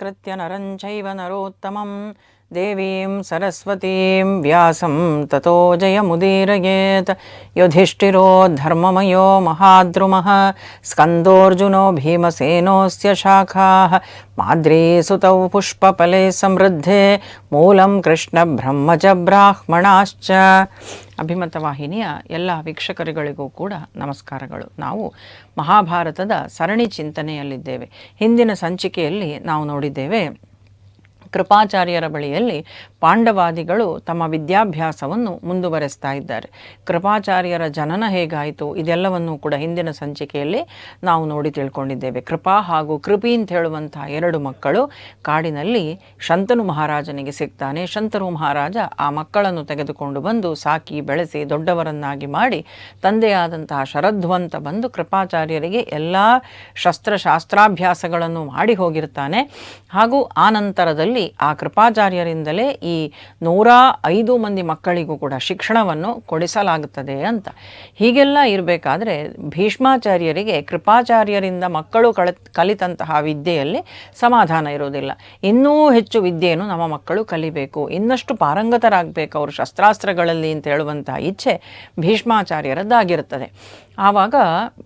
नमस्कृत्य नरं चैव नरोत्तमं। देवीं सरस्वतीं व्यासं ततो जयमुदीरयेत्। युधिष्ठिरो धर्ममयो महाद्रुमः। स्कन्दोऽर्जुनो भीमसेनोऽस्य शाखाः। माद्रीसुतौ पुष्पफले समृद्धे। मूलं कृष्णब्रह्म च ब्राह्मणाश्च। ಅಭಿಮತ ವಾಹಿನಿಯ ಎಲ್ಲ ವೀಕ್ಷಕರುಗಳಿಗೂ ಕೂಡ ನಮಸ್ಕಾರಗಳು. ನಾವು ಮಹಾಭಾರತದ ಸರಣಿ ಚಿಂತನೆಯಲ್ಲಿದ್ದೇವೆ. ಹಿಂದಿನ ಸಂಚಿಕೆಯಲ್ಲಿ ನಾವು ನೋಡಿದ್ದೇವೆ ಕೃಪಾಚಾರ್ಯರ ಬಳಿಯಲ್ಲಿ ಪಾಂಡವಾದಿಗಳು ತಮ್ಮ ವಿದ್ಯಾಭ್ಯಾಸವನ್ನು ಮುಂದುವರೆಸ್ತಾ ಇದ್ದಾರೆ. ಕೃಪಾಚಾರ್ಯರ ಜನನ ಹೇಗಾಯಿತು? ಇದೆಲ್ಲವನ್ನು ಕೂಡ ಹಿಂದಿನ ಸಂಚಿಕೆಯಲ್ಲಿ ನಾವು ನೋಡಿ ತಿಳ್ಕೊಂಡಿದ್ದೇವೆ. ಕೃಪಾ ಹಾಗೂ ಕೃಪಿ ಅಂತ ಹೇಳುವಂತಹ ಎರಡು ಮಕ್ಕಳು ಕಾಡಿನಲ್ಲಿ ಶಂತನು ಮಹಾರಾಜನಿಗೆ ಸಿಗ್ತಾನೆ. ಶಂತನು ಮಹಾರಾಜ ಆ ಮಕ್ಕಳನ್ನು ತೆಗೆದುಕೊಂಡು ಬಂದು ಸಾಕಿ ಬೆಳೆಸಿ ದೊಡ್ಡವರನ್ನಾಗಿ ಮಾಡಿ ತಂದೆಯಾದಂತಹ ಶರಧ್ವಂತ ಬಂದು ಕೃಪಾಚಾರ್ಯರಿಗೆ ಎಲ್ಲ ಶಸ್ತ್ರಶಾಸ್ತ್ರಾಭ್ಯಾಸಗಳನ್ನು ಮಾಡಿ ಹೋಗಿರ್ತಾನೆ. ಹಾಗೂ ಆ ಆ ಕೃಪಾಚಾರ್ಯರಿಂದಲೇ ಈ ನೂರ ಐದು ಮಂದಿ ಮಕ್ಕಳಿಗೂ ಕೂಡ ಶಿಕ್ಷಣವನ್ನು ಕೊಡಿಸಲಾಗುತ್ತದೆ ಅಂತ. ಹೀಗೆಲ್ಲ ಇರಬೇಕಾದ್ರೆ ಭೀಷ್ಮಾಚಾರ್ಯರಿಗೆ ಕೃಪಾಚಾರ್ಯರಿಂದ ಮಕ್ಕಳು ಕಳ, ಕಲಿತಂತಹ ವಿದ್ಯೆಯಲ್ಲಿ ಸಮಾಧಾನ ಇರೋದಿಲ್ಲ ಇನ್ನೂ ಹೆಚ್ಚು ವಿದ್ಯೆಯನ್ನು ನಮ್ಮ ಮಕ್ಕಳು ಕಲಿಬೇಕು. ಇನ್ನಷ್ಟು ಪಾರಂಗತರಾಗಬೇಕು. ಅವರು ಶಸ್ತ್ರಾಸ್ತ್ರಗಳಲ್ಲಿ ಅಂತ ಹೇಳುವಂತಹ ಇಚ್ಛೆ ಭೀಷ್ಮಾಚಾರ್ಯರದ್ದಾಗಿರುತ್ತದೆ. ಆವಾಗ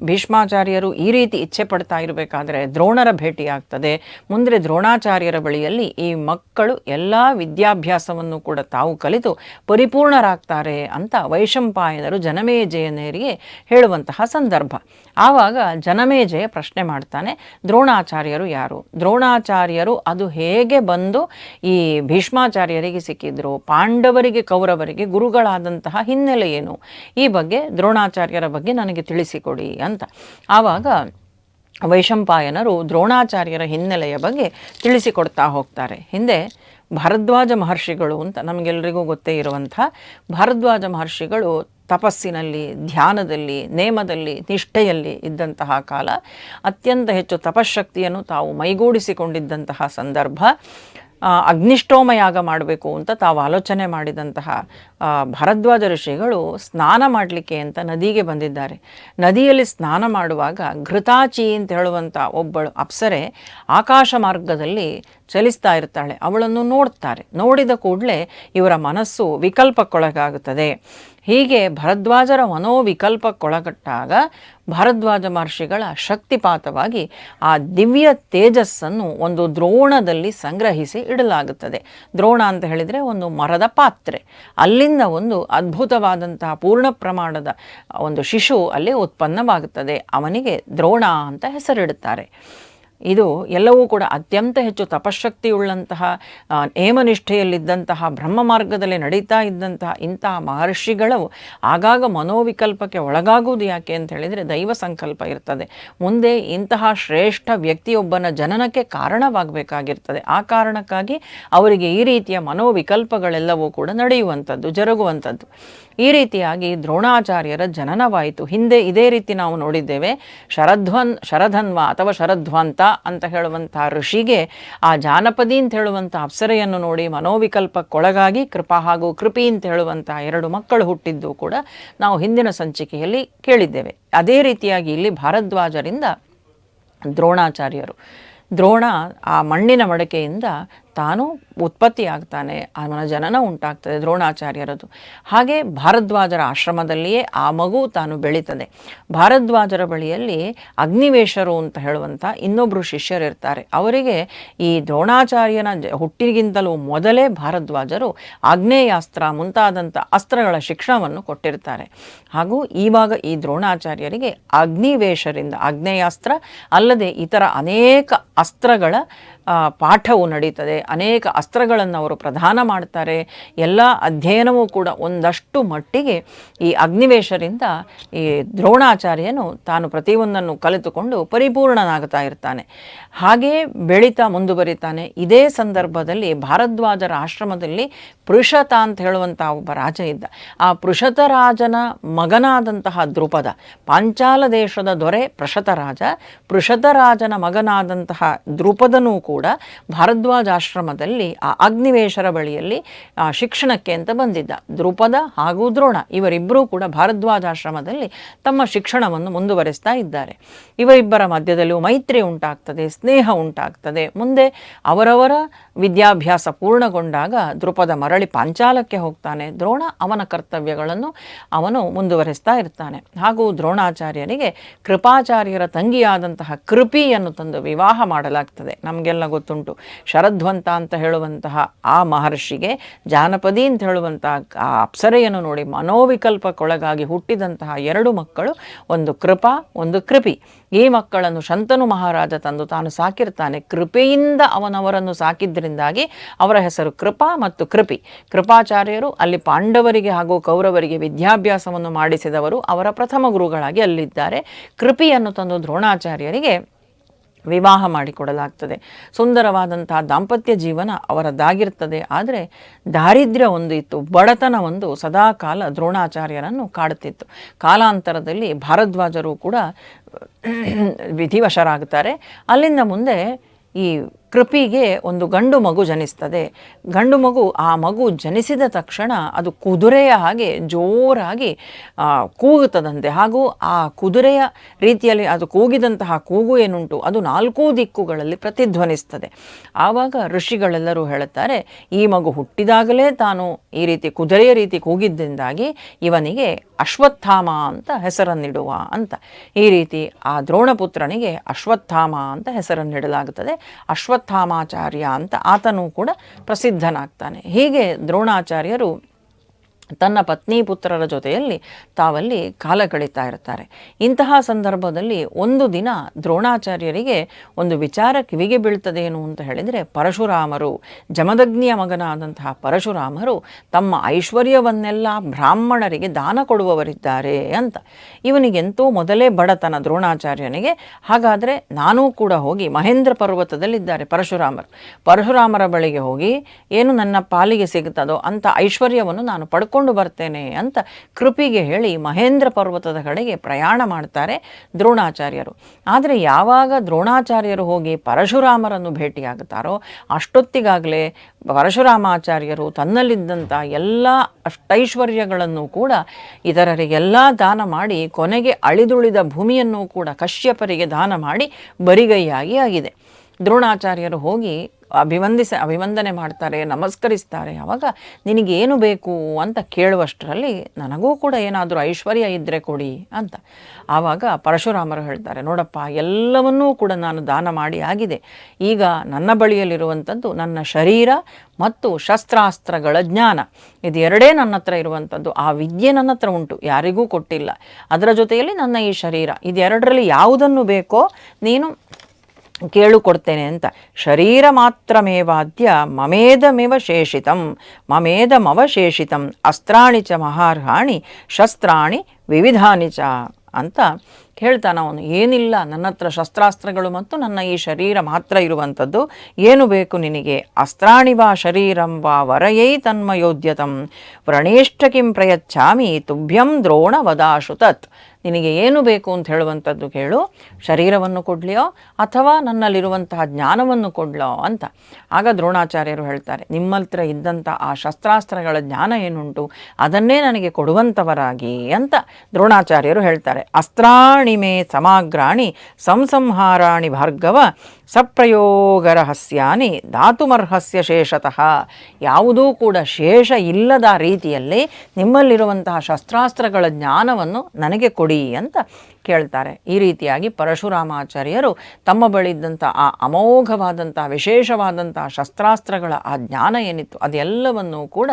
ಭೀಷ್ಮಾಚಾರ್ಯರು ಈ ರೀತಿ ಇಚ್ಛೆ ಪಡ್ತಾ ಇರಬೇಕಾದ್ರೆ ದ್ರೋಣರ ಭೇಟಿ ಆಗ್ತದೆ. ಮುಂದೆ ದ್ರೋಣಾಚಾರ್ಯರ ಬಳಿಯಲ್ಲಿ ಈ ಮಕ್ಕಳು ಎಲ್ಲ ವಿದ್ಯಾಭ್ಯಾಸವನ್ನು ಕೂಡ ತಾವು ಕಲಿತು ಪರಿಪೂರ್ಣರಾಗ್ತಾರೆ ಅಂತ ವೈಶಂಪಾಯನರು ಜನಮೇಜಯನೇರಿಗೆ ಹೇಳುವಂತಹ ಸಂದರ್ಭ. ಆವಾಗ ಜನಮೇಜಯ ಪ್ರಶ್ನೆ ಮಾಡ್ತಾನೆ, ದ್ರೋಣಾಚಾರ್ಯರು ಯಾರು? ದ್ರೋಣಾಚಾರ್ಯರು ಅದು ಹೇಗೆ ಬಂದು ಈ ಭೀಷ್ಮಾಚಾರ್ಯರಿಗೆ ಸಿಕ್ಕಿದ್ರು? ಪಾಂಡವರಿಗೆ, ಕೌರವರಿಗೆ ಗುರುಗಳಾದಂತಹ ಹಿನ್ನೆಲೆ ಏನು? ಈ ಬಗ್ಗೆ ದ್ರೋಣಾಚಾರ್ಯರ ಬಗ್ಗೆ ನನಗೆ ತಿಳಿಸಿಕೊಡಿ ಅಂತ. ಆವಾಗ ವೈಶಂಪಾಯನರು ದ್ರೋಣಾಚಾರ್ಯರ ಹಿನ್ನೆಲೆಯ ಬಗ್ಗೆ ತಿಳಿಸಿಕೊಡ್ತಾ ಹೋಗ್ತಾರೆ. ಹಿಂದೆ ಭರದ್ವಾಜ ಮಹರ್ಷಿಗಳು ಅಂತ ನಮಗೆಲ್ಲರಿಗೂ ಗೊತ್ತೇ ಇರುವಂಥ ಭರದ್ವಾಜ ಮಹರ್ಷಿಗಳು ತಪಸ್ಸಿನಲ್ಲಿ, ಧ್ಯಾನದಲ್ಲಿ, ನೇಮದಲ್ಲಿ, ನಿಷ್ಠೆಯಲ್ಲಿ ಇದ್ದಂತಹ ಕಾಲ ಅತ್ಯಂತ ಹೆಚ್ಚು ತಪಶಕ್ತಿಯನ್ನು ತಾವು ಮೈಗೂಡಿಸಿಕೊಂಡಿದ್ದಂತಹ ಸಂದರ್ಭ. ಅಗ್ನಿಷ್ಠೋಮಯಾಗ ಮಾಡಬೇಕು ಅಂತ ತಾವು ಆಲೋಚನೆ ಮಾಡಿದಂತಹ ಭರದ್ವಾಜ ಋಷಿಗಳು ಸ್ನಾನ ಮಾಡಲಿಕ್ಕೆ ಅಂತ ನದಿಗೆ ಬಂದಿದ್ದಾರೆ. ನದಿಯಲ್ಲಿ ಸ್ನಾನ ಮಾಡುವಾಗ ಘೃತಾಚಿ ಅಂತ ಹೇಳುವಂಥ ಒಬ್ಬಳು ಅಪ್ಸರೆ ಆಕಾಶ ಮಾರ್ಗದಲ್ಲಿ ಚಲಿಸ್ತಾ ಇರ್ತಾಳೆ. ಅವಳನ್ನು ನೋಡ್ತಾರೆ. ನೋಡಿದ ಕೂಡಲೇ ಇವರ ಮನಸ್ಸು ವಿಕಲ್ಪಕ್ಕೊಳಗಾಗುತ್ತದೆ. ಹೀಗೆ ಭರದ್ವಾಜರ ಮನೋವಿಕಲ್ಪಕ್ಕೊಳಗಟ್ಟಾಗ ಭರದ್ವಾಜ ಮಹರ್ಷಿಗಳ ಶಕ್ತಿಪಾತವಾಗಿ ಆ ದಿವ್ಯ ತೇಜಸ್ಸನ್ನು ಒಂದು ದ್ರೋಣದಲ್ಲಿ ಸಂಗ್ರಹಿಸಿ ಇಡಲಾಗುತ್ತದೆ. ದ್ರೋಣ ಅಂತ ಹೇಳಿದರೆ ಒಂದು ಮರದ ಪಾತ್ರೆ. ಅಲ್ಲಿಂದ ಒಂದು ಅದ್ಭುತವಾದಂತಹ ಪೂರ್ಣ ಪ್ರಮಾಣದ ಒಂದು ಶಿಶು ಅಲ್ಲಿ ಉತ್ಪನ್ನವಾಗುತ್ತದೆ. ಅವನಿಗೆ ದ್ರೋಣ ಅಂತ ಹೆಸರಿಡುತ್ತಾರೆ. ಇದು ಎಲ್ಲವೂ ಕೂಡ ಅತ್ಯಂತ ಹೆಚ್ಚು ತಪಶಕ್ತಿಯುಳ್ಳಂತಹ ನೇಮನಿಷ್ಠೆಯಲ್ಲಿದ್ದಂತಹ ಬ್ರಹ್ಮ ಮಾರ್ಗದಲ್ಲಿ ನಡೀತಾ ಇದ್ದಂತಹ ಇಂತಹ ಮಹರ್ಷಿಗಳು ಆಗಾಗ ಮನೋವಿಕಲ್ಪಕ್ಕೆ ಒಳಗಾಗುವುದು ಯಾಕೆ ಅಂತ ಹೇಳಿದರೆ ದೈವ ಸಂಕಲ್ಪ ಇರ್ತದೆ. ಮುಂದೆ ಇಂತಹ ಶ್ರೇಷ್ಠ ವ್ಯಕ್ತಿಯೊಬ್ಬನ ಜನನಕ್ಕೆ ಕಾರಣವಾಗಬೇಕಾಗಿರ್ತದೆ. ಆ ಕಾರಣಕ್ಕಾಗಿ ಅವರಿಗೆ ಈ ರೀತಿಯ ಮನೋವಿಕಲ್ಪಗಳೆಲ್ಲವೂ ಕೂಡ ನಡೆಯುವಂಥದ್ದು, ಜರುಗುವಂಥದ್ದು. ಈ ರೀತಿಯಾಗಿ ದ್ರೋಣಾಚಾರ್ಯರ ಜನನವಾಯಿತು. ಹಿಂದೆ ಇದೇ ರೀತಿ ನಾವು ನೋಡಿದ್ದೇವೆ. ಶರಧ್ವನ್, ಶರಧನ್ವ ಅಥವಾ ಶರಧ್ವಂತ ಅಂತ ಹೇಳುವಂಥ ಋಷಿಗೆ ಆ ಜಾನಪದಿ ಅಂತ ಹೇಳುವಂಥ ಅಪ್ಸರೆಯನ್ನು ನೋಡಿ ಮನೋವಿಕಲ್ಪಕ್ಕೊಳಗಾಗಿ ಕೃಪಾ ಹಾಗೂ ಕೃಪಿ ಅಂತ ಹೇಳುವಂಥ ಎರಡು ಮಕ್ಕಳು ಹುಟ್ಟಿದ್ದು ಕೂಡ ನಾವು ಹಿಂದಿನ ಸಂಚಿಕೆಯಲ್ಲಿ ಕೇಳಿದ್ದೇವೆ. ಅದೇ ರೀತಿಯಾಗಿ ಇಲ್ಲಿ ಭಾರದ್ವಾಜರಿಂದ ದ್ರೋಣಾಚಾರ್ಯರು. ದ್ರೋಣ ಆ ಮಣ್ಣಿನ ಮಡಕೆಯಿಂದ ತಾನು ಉತ್ಪತ್ತಿ ಆಗ್ತಾನೆ ಅವನ ಜನನ ಉಂಟಾಗ್ತದೆ, ದ್ರೋಣಾಚಾರ್ಯರದು. ಹಾಗೆ ಭಾರದ್ವಾಜರ ಆಶ್ರಮದಲ್ಲಿಯೇ ಆ ಮಗು ತಾನು ಬೆಳೀತದೆ. ಭಾರದ್ವಾಜರ ಬಳಿಯಲ್ಲಿ ಅಗ್ನಿವೇಶರು ಅಂತ ಹೇಳುವಂಥ ಇನ್ನೊಬ್ಬರು ಶಿಷ್ಯರಿರ್ತಾರೆ. ಅವರಿಗೆ ಈ ದ್ರೋಣಾಚಾರ್ಯನ ಹುಟ್ಟಿಗಿಂತಲೂ ಮೊದಲೇ ಭಾರದ್ವಾಜರು ಆಗ್ನೇಯಾಸ್ತ್ರ ಮುಂತಾದಂಥ ಅಸ್ತ್ರಗಳ ಶಿಕ್ಷಣವನ್ನು ಕೊಟ್ಟಿರ್ತಾರೆ. ಹಾಗೂ ಈವಾಗ ಈ ದ್ರೋಣಾಚಾರ್ಯರಿಗೆ ಅಗ್ನಿವೇಶರಿಂದ, ಆಗ್ನೇಯಾಸ್ತ್ರ ಅಲ್ಲದೆ ಇತರ ಅನೇಕ ಅಸ್ತ್ರಗಳ ಪಾಠವು ನಡೀತದೆ. ಅನೇಕ ಅಸ್ತ್ರಗಳನ್ನು ಅವರು ಪ್ರದಾನ ಮಾಡ್ತಾರೆ. ಎಲ್ಲ ಅಧ್ಯಯನವೂ ಕೂಡ ಒಂದಷ್ಟು ಮಟ್ಟಿಗೆ ಈ ಅಗ್ನಿವೇಶರಿಂದ ಈ ದ್ರೋಣಾಚಾರ್ಯನು ತಾನು ಪ್ರತಿಯೊಂದನ್ನು ಕಲಿತುಕೊಂಡು ಪರಿಪೂರ್ಣನಾಗ್ತಾ ಇರ್ತಾನೆ. ಹಾಗೆಯೇ ಬೆಳೀತಾ ಮುಂದುವರಿತಾನೆ. ಇದೇ ಸಂದರ್ಭದಲ್ಲಿ ಭಾರದ್ವಾಜರ ಆಶ್ರಮದಲ್ಲಿ ಪೃಷತ ಅಂತ ಹೇಳುವಂಥ ಒಬ್ಬ ರಾಜ ಇದ್ದ. ಆ ಪೃಷತ ರಾಜನ ಮಗನಾದಂತಹ ದ್ರುಪದ, ಪಾಂಚಾಲ ದೇಶದ ದೊರೆ ಪೃಷತ ರಾಜ ಪೃಷತ ರಾಜನ ಮಗನಾದಂತಹ ದ್ರುಪದನೂ ಕೂಡ ಭಾರದ್ವಾಜ ಆಶ್ರಮದಲ್ಲಿ ಆ ಅಗ್ನಿವೇಶರ ಬಳಿಯಲ್ಲಿ, ಆ ಶಿಕ್ಷಣಕ್ಕೆ ಅಂತ ಬಂದಿದ್ದ. ದ್ರುಪದ ಹಾಗೂ ದ್ರೋಣ ಇವರಿಬ್ಬರೂ ಕೂಡ ಭಾರದ್ವಾಜ ಆಶ್ರಮದಲ್ಲಿ ತಮ್ಮ ಶಿಕ್ಷಣವನ್ನು ಮುಂದುವರೆಸ್ತಾ ಇದ್ದಾರೆ. ಇವರಿಬ್ಬರ ಮಧ್ಯದಲ್ಲೂ ಮೈತ್ರಿ ಉಂಟಾಗ್ತದೆ. ಸ್ನೇಹ ಉಂಟಾಗ್ತದೆ. ಮುಂದೆ ಅವರವರ ವಿದ್ಯಾಭ್ಯಾಸ ಪೂರ್ಣಗೊಂಡಾಗ ದ್ರುಪದ ಮರಳಿ ಪಾಂಚಾಲಕ್ಕೆ ಹೋಗ್ತಾನೆ. ದ್ರೋಣ ಅವನ ಕರ್ತವ್ಯಗಳನ್ನು ಅವನು ಮುಂದುವರಿಸ್ತಾ ಇರ್ತಾನೆ. ಹಾಗೂ ದ್ರೋಣಾಚಾರ್ಯನಿಗೆ ಕೃಪಾಚಾರ್ಯರ ತಂಗಿಯಾದಂತಹ ಕೃಪಿಯನ್ನು ತಂದು ವಿವಾಹ ಮಾಡಲಾಗ್ತದೆ. ನಮಗೆಲ್ಲ ಗೊತ್ತುಂಟು. ಶರಧ್ವಂತ ಅಂತ ಹೇಳುವಂತಹ ಆ ಮಹರ್ಷಿಗೆ ಜಾನಪದಿ ಅಂತ ಹೇಳುವಂತಹ ಆ ಅಪ್ಸರೆಯನ್ನು ನೋಡಿ ಮನೋವಿಕಲ್ಪಕ್ಕೊಳಗಾಗಿ ಹುಟ್ಟಿದಂತಹ ಎರಡು ಮಕ್ಕಳು ಒಂದು ಕೃಪಾ, ಒಂದು ಕೃಪಿ. ಈ ಮಕ್ಕಳನ್ನು ಶಂತನು ಮಹಾರಾಜ ತಂದು ತಾನು ಸಾಕಿರ್ತಾನೆ. ಕೃಪೆಯಿಂದ ಅವನವರನ್ನು ಸಾಕಿದ್ದರಿಂದಾಗಿ ಅವರ ಹೆಸರು ಕೃಪಾ ಮತ್ತು ಕೃಪಿ. ಕೃಪಾಚಾರ್ಯರು ಅಲ್ಲಿ ಪಾಂಡವರಿಗೆ ಹಾಗೂ ಕೌರವರಿಗೆ ವಿದ್ಯಾಭ್ಯಾಸವನ್ನು ಮಾಡಿಸಿದವರು ಅವರ ಪ್ರಥಮ ಗುರುಗಳಾಗಿ ಅಲ್ಲಿದ್ದಾರೆ. ಕೃಪಿಯನ್ನು ತಂದು ದ್ರೋಣಾಚಾರ್ಯರಿಗೆ ವಿವಾಹ ಮಾಡಿಕೊಡಲಾಗ್ತದೆ. ಸುಂದರವಾದಂತಹ ದಾಂಪತ್ಯ ಜೀವನ ಅವರದ್ದಾಗಿರ್ತದೆ ಆದರೆ ದಾರಿದ್ರ್ಯ ಒಂದು ಇತ್ತು, ಬಡತನ ಒಂದು ಸದಾಕಾಲ ದ್ರೋಣಾಚಾರ್ಯರನ್ನು ಕಾಡುತ್ತಿತ್ತು. ಕಾಲಾಂತರದಲ್ಲಿ ಭಾರದ್ವಾಜರು ಕೂಡ ವಿಧಿವಶರಾಗುತ್ತಾರೆ. ಅಲ್ಲಿಂದ ಮುಂದೆ ಈ ಕೃಪಿಗೆ ಒಂದು ಗಂಡು ಮಗು ಜನಿಸ್ತದೆ. ಗಂಡು ಮಗು ಆ ಮಗು ಜನಿಸಿದ ತಕ್ಷಣ ಅದು ಕುದುರೆಯ ಹಾಗೆ ಜೋರಾಗಿ ಕೂಗುತ್ತದಂತೆ. ಹಾಗೂ ಆ ಕುದುರೆಯ ರೀತಿಯಲ್ಲಿ ಅದು ಕೂಗಿದಂತಹ ಕೂಗು ಏನುಂಟು, ಅದು ನಾಲ್ಕೂ ದಿಕ್ಕುಗಳಲ್ಲಿ ಪ್ರತಿಧ್ವನಿಸ್ತದೆ. ಆವಾಗ ಋಷಿಗಳೆಲ್ಲರೂ ಹೇಳುತ್ತಾರೆ, ಈ ಮಗು ಹುಟ್ಟಿದಾಗಲೇ ತಾನು ಈ ರೀತಿ ಕುದುರೆಯ ರೀತಿ ಕೂಗಿದ್ದರಿಂದಾಗಿ ಇವನಿಗೆ ಅಶ್ವತ್ಥಾಮ ಅಂತ ಹೆಸರನ್ನಿಡುವ ಅಂತ. ಈ ರೀತಿ ಆ ದ್ರೋಣಪುತ್ರನಿಗೆ ಅಶ್ವತ್ಥಾಮ ಅಂತ ಹೆಸರನ್ನಿಡಲಾಗುತ್ತದೆ. ಅಶ್ವತ್ಥಾಮಾಚಾರ್ಯ ಅಂತ ಆತನೂ ಕೂಡ ಪ್ರಸಿದ್ಧನಾಗ್ತಾನೆ. ಹೀಗೆ ದ್ರೋಣಾಚಾರ್ಯರು ತನ್ನ ಪತ್ನಿ ಪುತ್ರರ ಜೊತೆಯಲ್ಲಿ ತಾವಲ್ಲಿ ಕಾಲ ಕಳೀತಾ ಇರ್ತಾರೆ ಇಂತಹ ಸಂದರ್ಭದಲ್ಲಿ ಒಂದು ದಿನ ದ್ರೋಣಾಚಾರ್ಯರಿಗೆ ಒಂದು ವಿಚಾರ ಕಿವಿಗೆ ಬೀಳ್ತದೇನು ಅಂತ ಹೇಳಿದರೆ ಪರಶುರಾಮರು, ಜಮದಗ್ನಿಯ ಮಗನಾದಂತಹ ಪರಶುರಾಮರು ತಮ್ಮ ಐಶ್ವರ್ಯವನ್ನೆಲ್ಲ ಬ್ರಾಹ್ಮಣರಿಗೆ ದಾನ ಕೊಡುವವರಿದ್ದಾರೆ ಅಂತ. ಇವನಿಗೆಂತೂ ಮೊದಲೇ ಬಡತನ ದ್ರೋಣಾಚಾರ್ಯನಿಗೆ. ಹಾಗಾದರೆ ನಾನೂ ಕೂಡ ಹೋಗಿ ಮಹೇಂದ್ರ ಪರ್ವತದಲ್ಲಿದ್ದಾರೆ ಪರಶುರಾಮರು. ಪರಶುರಾಮರ ಬಳಿಗೆ ಹೋಗಿ, ಏನು ನನ್ನ ಪಾಲಿಗೆ ಸಿಗುತ್ತದೋ ಅಂತ ಐಶ್ವರ್ಯವನ್ನು ನಾನು ಪಡ್ಕೊಂಡು ಬರ್ತೇನೆ ಅಂತ ಕೃಪಿಗೆ ಹೇಳಿ ಮಹೇಂದ್ರ ಪರ್ವತದ ಕಡೆಗೆ ಪ್ರಯಾಣ ಮಾಡ್ತಾರೆ ದ್ರೋಣಾಚಾರ್ಯರು. ಆದರೆ ಯಾವಾಗ ದ್ರೋಣಾಚಾರ್ಯರು ಹೋಗಿ ಪರಶುರಾಮರನ್ನು ಭೇಟಿಯಾಗುತ್ತಾರೋ, ಅಷ್ಟೊತ್ತಿಗಾಗಲೇ ಪರಶುರಾಮಾಚಾರ್ಯರು ತನ್ನಲ್ಲಿದ್ದಂಥ ಎಲ್ಲ ಅಷ್ಟೈಶ್ವರ್ಯಗಳನ್ನು ಕೂಡ ಇತರರಿಗೆಲ್ಲ ದಾನ ಮಾಡಿ, ಕೊನೆಗೆ ಅಳಿದುಳಿದ ಭೂಮಿಯನ್ನು ಕೂಡ ಕಶ್ಯಪರಿಗೆ ದಾನ ಮಾಡಿ ಬರಿಗೈಯಾಗಿ ಆಗಿದೆ. ದ್ರೋಣಾಚಾರ್ಯರು ಹೋಗಿ ಅಭಿವಂದಿಸ, ಅಭಿವಂದನೆ ಮಾಡ್ತಾರೆ, ನಮಸ್ಕರಿಸ್ತಾರೆ ಆವಾಗ ನಿನಗೇನು ಬೇಕು ಅಂತ ಕೇಳುವಷ್ಟರಲ್ಲಿ ನನಗೂ ಕೂಡ ಏನಾದರೂ ಐಶ್ವರ್ಯ ಇದ್ದರೆ ಕೊಡಿ ಅಂತ. ಆವಾಗ ಪರಶುರಾಮರು ಹೇಳ್ತಾರೆ, ನೋಡಪ್ಪ, ಎಲ್ಲವನ್ನೂ ಕೂಡ ನಾನು ದಾನ ಮಾಡಿ ಆಗಿದೆ. ಈಗ ನನ್ನ ಬಳಿಯಲ್ಲಿರುವಂಥದ್ದು ನನ್ನ ಶರೀರ ಮತ್ತು ಶಸ್ತ್ರಾಸ್ತ್ರಗಳ ಜ್ಞಾನ. ಇದು ಎರಡೇ ನನ್ನ ಹತ್ರ ಇರುವಂಥದ್ದು. ಆ ವಿದ್ಯೆ ನನ್ನ ಹತ್ರ ಉಂಟು, ಯಾರಿಗೂ ಕೊಟ್ಟಿಲ್ಲ. ಅದರ ಜೊತೆಯಲ್ಲಿ ನನ್ನ ಈ ಶರೀರ. ಇದೆರಡರಲ್ಲಿ ಯಾವುದನ್ನು ಬೇಕೋ ನೀನು ಕೇಳು ಕೊಡ್ತೇನೆ ಅಂತ. ಶರೀರ ಮಾತ್ರಮೇವಾದ್ಯ ಮಮೇದಮಿವ ಶೇಷಿತಂ, ಮಮೇದಮವಶೇಷಿತಂ, ಅಸ್ತ್ರಾಣಿ ಚ ಮಹಾರ್ಹಾಣಿ, ಶಸ್ತ್ರಾಣಿ ವಿವಿಧಾನಿ ಚ ಅಂತ ಹೇಳ್ತಾನೆ ಅವನು, ಏನಿಲ್ಲ, ನನ್ನ ಹತ್ರ ಶಸ್ತ್ರಾಸ್ತ್ರಗಳು ಮತ್ತು ನನ್ನ ಈ ಶರೀರ ಮಾತ್ರ ಇರುವಂಥದ್ದು. ಏನು ಬೇಕು ನಿನಗೆ? ಅಸ್ತ್ರಾಣಿ ವಾ ಶರೀರಂ ವಾ ವರಯೈ ತನ್ಮಯೋದ್ಯತಂ. ವ್ರಣೇಷ್ಟ ಕಿಂ ಪ್ರಯಚ್ಛಾಮಿ ತುಭ್ಯಂ ದ್ರೋಣ ವದಾಶು ತತ್. ನಿನಗೆ ಏನು ಬೇಕು ಅಂತ ಹೇಳುವಂಥದ್ದು ಕೇಳು. ಶರೀರವನ್ನು ಕೊಡಲಿಯೋ ಅಥವಾ ನನ್ನಲ್ಲಿರುವಂತಹ ಜ್ಞಾನವನ್ನು ಕೊಡ್ಲೋ ಅಂತ. ಆಗ ದ್ರೋಣಾಚಾರ್ಯರು ಹೇಳ್ತಾರೆ ನಿಮ್ಮ ಹತ್ರ ಇದ್ದಂಥ ಆ ಶಸ್ತ್ರಾಸ್ತ್ರಗಳ ಜ್ಞಾನ ಏನುಂಟು? ಅದನ್ನೇ ನನಗೆ ಕೊಡುವಂಥವರಾಗಿ ಅಂತ ದ್ರೋಣಾಚಾರ್ಯರು ಹೇಳ್ತಾರೆ. ಅಸ್ತ್ರಾಣಿ మే సమాగ్రాణి సంసంహారాణి భార్గవ ಸಪ್ರಯೋಗ ರಹಸ್ಯಾನಿ ಧಾತುಮರ್ಹಸ್ಯ ಶೇಷತಃ. ಯಾವುದೂ ಕೂಡ ಶೇಷ ಇಲ್ಲದ ರೀತಿಯಲ್ಲಿ ನಿಮ್ಮಲ್ಲಿರುವಂತಹ ಶಸ್ತ್ರಾಸ್ತ್ರಗಳ ಜ್ಞಾನವನ್ನು ನನಗೆ ಕೊಡಿ ಅಂತ ಕೇಳ್ತಾರೆ. ಈ ರೀತಿಯಾಗಿ ಪರಶುರಾಮಾಚಾರ್ಯರು ತಮ್ಮ ಬಳಿ ಇದ್ದಂಥ ಆ ಅಮೋಘವಾದಂಥ, ವಿಶೇಷವಾದಂಥ ಶಸ್ತ್ರಾಸ್ತ್ರಗಳ ಆ ಜ್ಞಾನ ಏನಿತ್ತು ಅದೆಲ್ಲವನ್ನೂ ಕೂಡ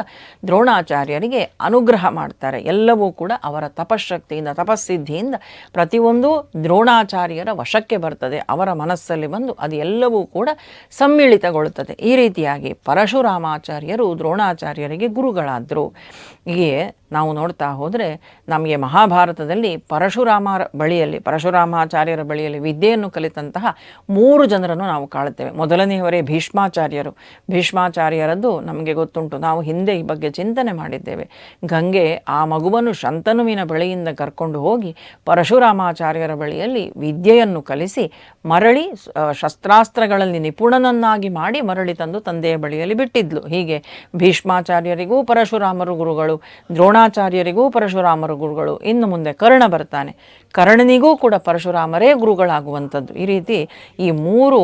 ದ್ರೋಣಾಚಾರ್ಯರಿಗೆ ಅನುಗ್ರಹ ಮಾಡ್ತಾರೆ. ಎಲ್ಲವೂ ಕೂಡ ಅವರ ತಪಶಕ್ತಿಯಿಂದ ತಪಸ್ಸಿದ್ಧಿಯಿಂದ ಪ್ರತಿಯೊಂದು ದ್ರೋಣಾಚಾರ್ಯರ ವಶಕ್ಕೆ ಬರ್ತದೆ. ಅವರ ಮನಸ್ಸಲ್ಲಿ ಬಂದು ಅದು ಎಲ್ಲವೂ ಕೂಡ ಸಮ್ಮಿಳಿತಗೊಳ್ಳುತ್ತದೆ. ಈ ರೀತಿಯಾಗಿ ಪರಶುರಾಮಾಚಾರ್ಯರು ದ್ರೋಣಾಚಾರ್ಯರಿಗೆ ಗುರುಗಳಾದರು. ಹೀಗೆ ನಾವು ನೋಡ್ತಾ ಹೋದರೆ ನಮಗೆ ಮಹಾಭಾರತದಲ್ಲಿ ಪರಶುರಾಮರ ಬಳಿಯಲ್ಲಿ, ಪರಶುರಾಮಾಚಾರ್ಯರ ಬಳಿಯಲ್ಲಿ ವಿದ್ಯೆಯನ್ನು ಕಲಿತಂತಹ ಮೂರು ಜನರನ್ನು ನಾವು ಕಾಣುತ್ತೇವೆ. ಮೊದಲನೆಯವರೇ ಭೀಷ್ಮಾಚಾರ್ಯರು. ಭೀಷ್ಮಾಚಾರ್ಯರದ್ದು ನಮಗೆ ಗೊತ್ತುಂಟು. ನಾವು ಹಿಂದೆ ಈ ಬಗ್ಗೆ ಚಿಂತನೆ ಮಾಡಿದ್ದೇವೆ. ಗಂಗೆ ಆ ಮಗುವನ್ನು ಶಂತನುವಿನ ಬಳಿಯಿಂದ ಕರ್ಕೊಂಡು ಹೋಗಿ ಪರಶುರಾಮಾಚಾರ್ಯರ ಬಳಿಯಲ್ಲಿ ವಿದ್ಯೆಯನ್ನು ಕಲಿಸಿ ಮರಳಿ ಶಸ್ತ್ರಾಸ್ತ್ರಗಳಲ್ಲಿ ನಿಪುಣನನ್ನಾಗಿ ಮಾಡಿ ಮರಳಿ ತಂದು ತಂದೆಯ ಬಳಿಯಲ್ಲಿ ಬಿಟ್ಟಿದ್ಲು. ಹೀಗೆ ಭೀಷ್ಮಾಚಾರ್ಯರಿಗೂ ಪರಶುರಾಮರು ಗುರುಗಳು ದ್ರೋಣಾಚಾರ್ಯರಿಗೂ ಪರಶುರಾಮರು ಗುರುಗಳು, ಇನ್ನು ಮುಂದೆ ಕರ್ಣ ಬರ್ತಾನೆ. ಕರ್ಣನಿಗೂ ಕೂಡ ಪರಶುರಾಮರೇ ಗುರುಗಳಾಗುವಂಥದ್ದು. ಈ ರೀತಿ ಈ ಮೂರು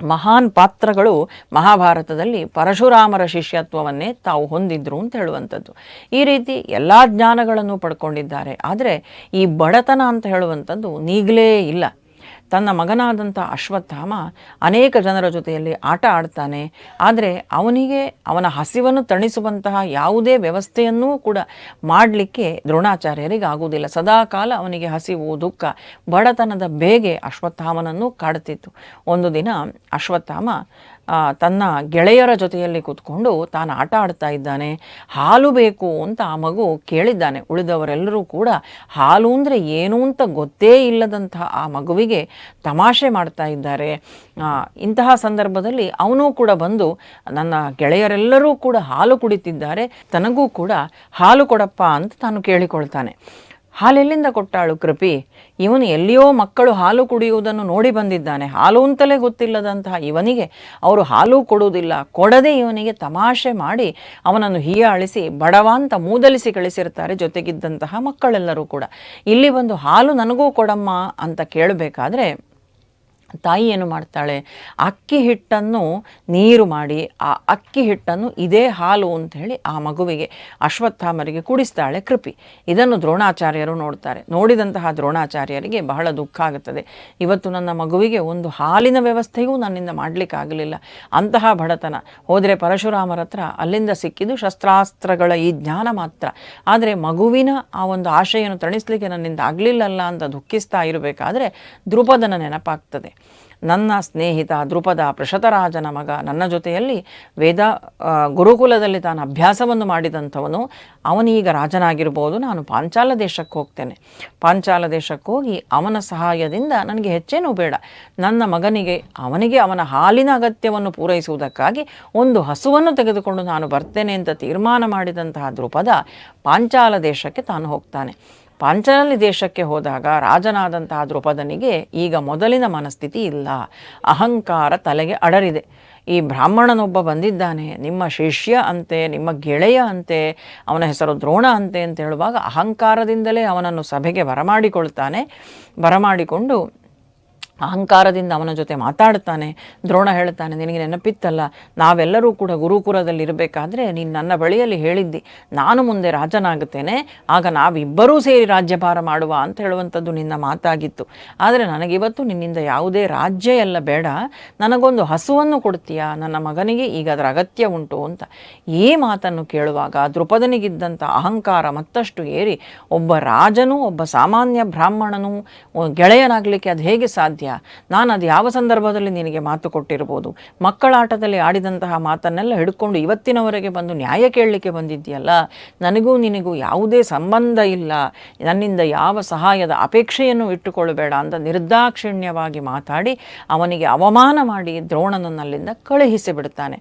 ಮಹಾನ್ ಪಾತ್ರಗಳು ಮಹಾಭಾರತದಲ್ಲಿ ಪರಶುರಾಮರ ಶಿಷ್ಯತ್ವವನ್ನೇ ತಾವು ಹೊಂದಿದ್ರು ಅಂತ ಹೇಳುವಂಥದ್ದು. ಈ ರೀತಿ ಎಲ್ಲ ಜ್ಞಾನಗಳನ್ನು ಪಡ್ಕೊಂಡಿದ್ದಾರೆ. ಆದರೆ ಈ ಬಡತನ ಅಂತ ಹೇಳುವಂಥದ್ದು ನೀಗಲೇ ಇಲ್ಲ. ತನ್ನ ಮಗನಾದಂಥ ಅಶ್ವತ್ಥಾಮ ಅನೇಕ ಜನರ ಜೊತೆಯಲ್ಲಿ ಆಟ ಆಡ್ತಾನೆ. ಆದರೆ ಅವನಿಗೆ ಅವನ ಹಸಿವನ್ನು ತಣಿಸುವಂತಹ ಯಾವುದೇ ವ್ಯವಸ್ಥೆಯನ್ನೂ ಕೂಡ ಮಾಡಲಿಕ್ಕೆ ದ್ರೋಣಾಚಾರ್ಯರಿಗೆ ಆಗುವುದಿಲ್ಲ. ಸದಾಕಾಲ ಅವನಿಗೆ ಹಸಿವು, ದುಃಖ, ಬಡತನದ ಬೇಗೆ ಅಶ್ವತ್ಥಾಮನನ್ನು ಕಾಡುತ್ತಿತ್ತು ಒಂದು ದಿನ ಅಶ್ವತ್ಥಾಮ ತನ್ನ ಗೆಳೆಯರ ಜೊತೆಯಲ್ಲಿ ಕೂತ್ಕೊಂಡು ತಾನು ಆಟ ಆಡ್ತಾ ಇದ್ದಾನೆ. ಹಾಲು ಬೇಕು ಅಂತ ಆ ಮಗು ಕೇಳಿದ್ದಾನೆ. ಉಳಿದವರೆಲ್ಲರೂ ಕೂಡ ಹಾಲು ಅಂದರೆ ಏನು ಅಂತ ಗೊತ್ತೇ ಇಲ್ಲದಂತಹ ಆ ಮಗುವಿಗೆ ತಮಾಷೆ ಮಾಡ್ತಾ ಇದ್ದಾರೆ. ಇಂತಹ ಸಂದರ್ಭದಲ್ಲಿ ಅವನು ಕೂಡ ಬಂದು ನನ್ನ ಗೆಳೆಯರೆಲ್ಲರೂ ಕೂಡ ಹಾಲು ಕುಡಿತಿದ್ದಾರೆ. ತನಗೂ ಕೂಡ ಹಾಲು ಕೊಡಪ್ಪ ಅಂತ ತಾನು ಕೇಳಿಕೊಳ್ತಾನೆ. ಹಾಲೆಲ್ಲಿಂದ ಕೊಟ್ಟಾಳು ಕೃಪಿ. ಇವನು ಎಲ್ಲಿಯೋ ಮಕ್ಕಳು ಹಾಲು ಕುಡಿಯುವುದನ್ನು ನೋಡಿ ಬಂದಿದ್ದಾನೆ. ಹಾಲು ಅಂತಲೇ ಗೊತ್ತಿಲ್ಲದಂತಹ ಇವನಿಗೆ ಅವರು ಹಾಲು ಕೊಡುವುದಿಲ್ಲ. ಕೊಡದೆ ಇವನಿಗೆ ತಮಾಷೆ ಮಾಡಿ ಅವನನ್ನು ಹೀಯಾಳಿಸಿ ಬಡವ ಅಂತ ಮೂದಲಿಸಿ ಕಳಿಸಿರ್ತಾರೆ ಜೊತೆಗಿದ್ದಂತಹ ಮಕ್ಕಳೆಲ್ಲರೂ ಕೂಡ. ಇಲ್ಲಿ ಬಂದು ಹಾಲು ನನಗೂ ಕೊಡಮ್ಮ ಅಂತ ಕೇಳಬೇಕಾದ್ರೆ ತಾಯಿ ಏನು ಮಾಡ್ತಾಳೆ. ಅಕ್ಕಿ ಹಿಟ್ಟನ್ನು ನೀರು ಮಾಡಿ, ಆ ಅಕ್ಕಿ ಹಿಟ್ಟನ್ನು ಇದೇ ಹಾಲು ಅಂತ ಹೇಳಿ ಆ ಮಗುವಿಗೆ, ಅಶ್ವತ್ಥಾಮರಿಗೆ ಕುಡಿಸ್ತಾಳೆ ಕೃಪಿ. ಇದನ್ನು ದ್ರೋಣಾಚಾರ್ಯರು ನೋಡ್ತಾರೆ. ನೋಡಿದಂತಹ ದ್ರೋಣಾಚಾರ್ಯರಿಗೆ ಬಹಳ ದುಃಖ ಆಗುತ್ತದೆ. ಇವತ್ತು ನನ್ನ ಮಗುವಿಗೆ ಒಂದು ಹಾಲಿನ ವ್ಯವಸ್ಥೆಯೂ ನನ್ನಿಂದ ಮಾಡಲಿಕ್ಕಾಗಲಿಲ್ಲ. ಅಂತಹ ಬಡತನ. ಹೋದರೆ ಪರಶುರಾಮರ ಹತ್ರ ಅಲ್ಲಿಂದ ಸಿಕ್ಕಿದ್ದು ಶಸ್ತ್ರಾಸ್ತ್ರಗಳ ಈ ಜ್ಞಾನ ಮಾತ್ರ. ಆದರೆ ಮಗುವಿನ ಆ ಒಂದು ಆಶೆಯನ್ನು ತಣಿಸ್ಲಿಕ್ಕೆ ನನ್ನಿಂದ ಆಗಲಿಲ್ಲಲ್ಲ ಅಂತ ದುಃಖಿಸ್ತಾ ಇರಬೇಕಾದ್ರೆ ದ್ರುಪದನ ನೆನಪಾಗ್ತದೆ. ನನ್ನ ಸ್ನೇಹಿತ ದೃಪದ ಪೃಷತರಾಜನ ಮಗ, ನನ್ನ ಜೊತೆಯಲ್ಲಿ ವೇದ ಗುರುಕುಲದಲ್ಲಿ ತಾನು ಅಭ್ಯಾಸವನ್ನು ಮಾಡಿದಂಥವನು. ಅವನೀಗ ರಾಜನಾಗಿರ್ಬೋದು. ನಾನು ಪಾಂಚಾಲ ದೇಶಕ್ಕೆ ಹೋಗ್ತೇನೆ. ಪಾಂಚಾಲ ದೇಶಕ್ಕೆ ಹೋಗಿ ಅವನ ಸಹಾಯದಿಂದ ನನಗೆ ಹೆಚ್ಚೇನೂ ಬೇಡ. ನನ್ನ ಮಗನಿಗೆ, ಅವನಿಗೆ ಅವನ ಹಾಲಿನ ಅಗತ್ಯವನ್ನು ಪೂರೈಸುವುದಕ್ಕಾಗಿ ಒಂದು ಹಸುವನ್ನು ತೆಗೆದುಕೊಂಡು ನಾನು ಬರ್ತೇನೆ ಅಂತ ತೀರ್ಮಾನ ಮಾಡಿದಂತಹ ದೃಪದ ಪಾಂಚಾಲ ದೇಶಕ್ಕೆ ತಾನು ಹೋಗ್ತಾನೆ. ಪಾಂಚಾಲಿ ದೇಶಕ್ಕೆ ಹೋದಾಗ ರಾಜನಾದಂತಹ ದ್ರುಪದನಿಗೆ ಈಗ ಮೊದಲಿನ ಮನಸ್ಥಿತಿ ಇಲ್ಲ. ಅಹಂಕಾರ ತಲೆಗೆ ಅಡರಿದೆ. ಈ ಬ್ರಾಹ್ಮಣನೊಬ್ಬ ಬಂದಿದ್ದಾನೆ. ನಿಮ್ಮ ಶಿಷ್ಯ ಅಂತೆ, ನಿಮ್ಮ ಗೆಳೆಯ ಅಂತೆ, ಅವನ ಹೆಸರು ದ್ರೋಣ ಅಂತೆ ಅಂತ ಹೇಳುವಾಗ ಅಹಂಕಾರದಿಂದಲೇ ಅವನನ್ನು ಸಭೆಗೆ ಬರಮಾಡಿಕೊಳ್ತಾನೆ. ಬರಮಾಡಿಕೊಂಡು ಅಹಂಕಾರದಿಂದ ಅವನ ಜೊತೆ ಮಾತಾಡ್ತಾನೆ ದ್ರೋಣ ಹೇಳ್ತಾನೆ ನಿನಗೆ ನೆನಪಿತ್ತಲ್ಲ, ನಾವೆಲ್ಲರೂ ಕೂಡ ಗುರುಕುಲದಲ್ಲಿ ಇರಬೇಕಾದ್ರೆ ನೀನು ನನ್ನ ಬಳಿಯಲ್ಲಿ ಹೇಳಿದ್ದಿ, ನಾನು ಮುಂದೆ ರಾಜನಾಗುತ್ತೇನೆ, ಆಗ ನಾವಿಬ್ಬರೂ ಸೇರಿ ರಾಜ್ಯಭಾರ ಮಾಡುವ ಅಂತ ಹೇಳುವಂಥದ್ದು ನಿನ್ನ ಮಾತಾಗಿತ್ತು. ಆದರೆ ನನಗಿವತ್ತು ನಿನ್ನಿಂದ ಯಾವುದೇ ರಾಜ್ಯ ಎಲ್ಲ ಬೇಡ, ನನಗೊಂದು ಹಸುವನ್ನು ಕೊಡ್ತೀಯಾ, ನನ್ನ ಮಗನಿಗೆ ಈಗ ಅದರ ಅಗತ್ಯ ಉಂಟು ಅಂತ. ಈ ಮಾತನ್ನು ಕೇಳುವಾಗ ದೃಪದನಿಗಿದ್ದಂಥ ಅಹಂಕಾರ ಮತ್ತಷ್ಟು ಏರಿ, ಒಬ್ಬ ರಾಜನು, ಒಬ್ಬ ಸಾಮಾನ್ಯ ಬ್ರಾಹ್ಮಣನು ಗೆಳೆಯನಾಗಲಿಕ್ಕೆ ಅದು ಹೇಗೆ ಸಾಧ್ಯ? ನಾನು ಅದು ಯಾವ ಸಂದರ್ಭದಲ್ಲಿ ನಿನಗೆ ಮಾತು ಕೊಟ್ಟಿರ್ಬೋದು? ಮಕ್ಕಳ ಆಟದಲ್ಲಿ ಆಡಿದಂತಹ ಮಾತನ್ನೆಲ್ಲ ಹಿಡ್ಕೊಂಡು ಇವತ್ತಿನವರೆಗೆ ಬಂದು ನ್ಯಾಯ ಕೇಳಲಿಕ್ಕೆ ಬಂದಿದ್ದೀಯಲ್ಲ? ನನಗೂ ನಿನಗೂ ಯಾವುದೇ ಸಂಬಂಧ ಇಲ್ಲ. ನನ್ನಿಂದ ಯಾವ ಸಹಾಯದ ಅಪೇಕ್ಷೆಯನ್ನು ಇಟ್ಟುಕೊಳ್ಳಬೇಡ ಅಂತ ನಿರ್ದಾಕ್ಷಿಣ್ಯವಾಗಿ ಮಾತಾಡಿ ಅವನಿಗೆ ಅವಮಾನ ಮಾಡಿ ದ್ರೋಣನನ್ನಲ್ಲಿಂದ ಕಳುಹಿಸಿ ಬಿಡ್ತಾನೆ.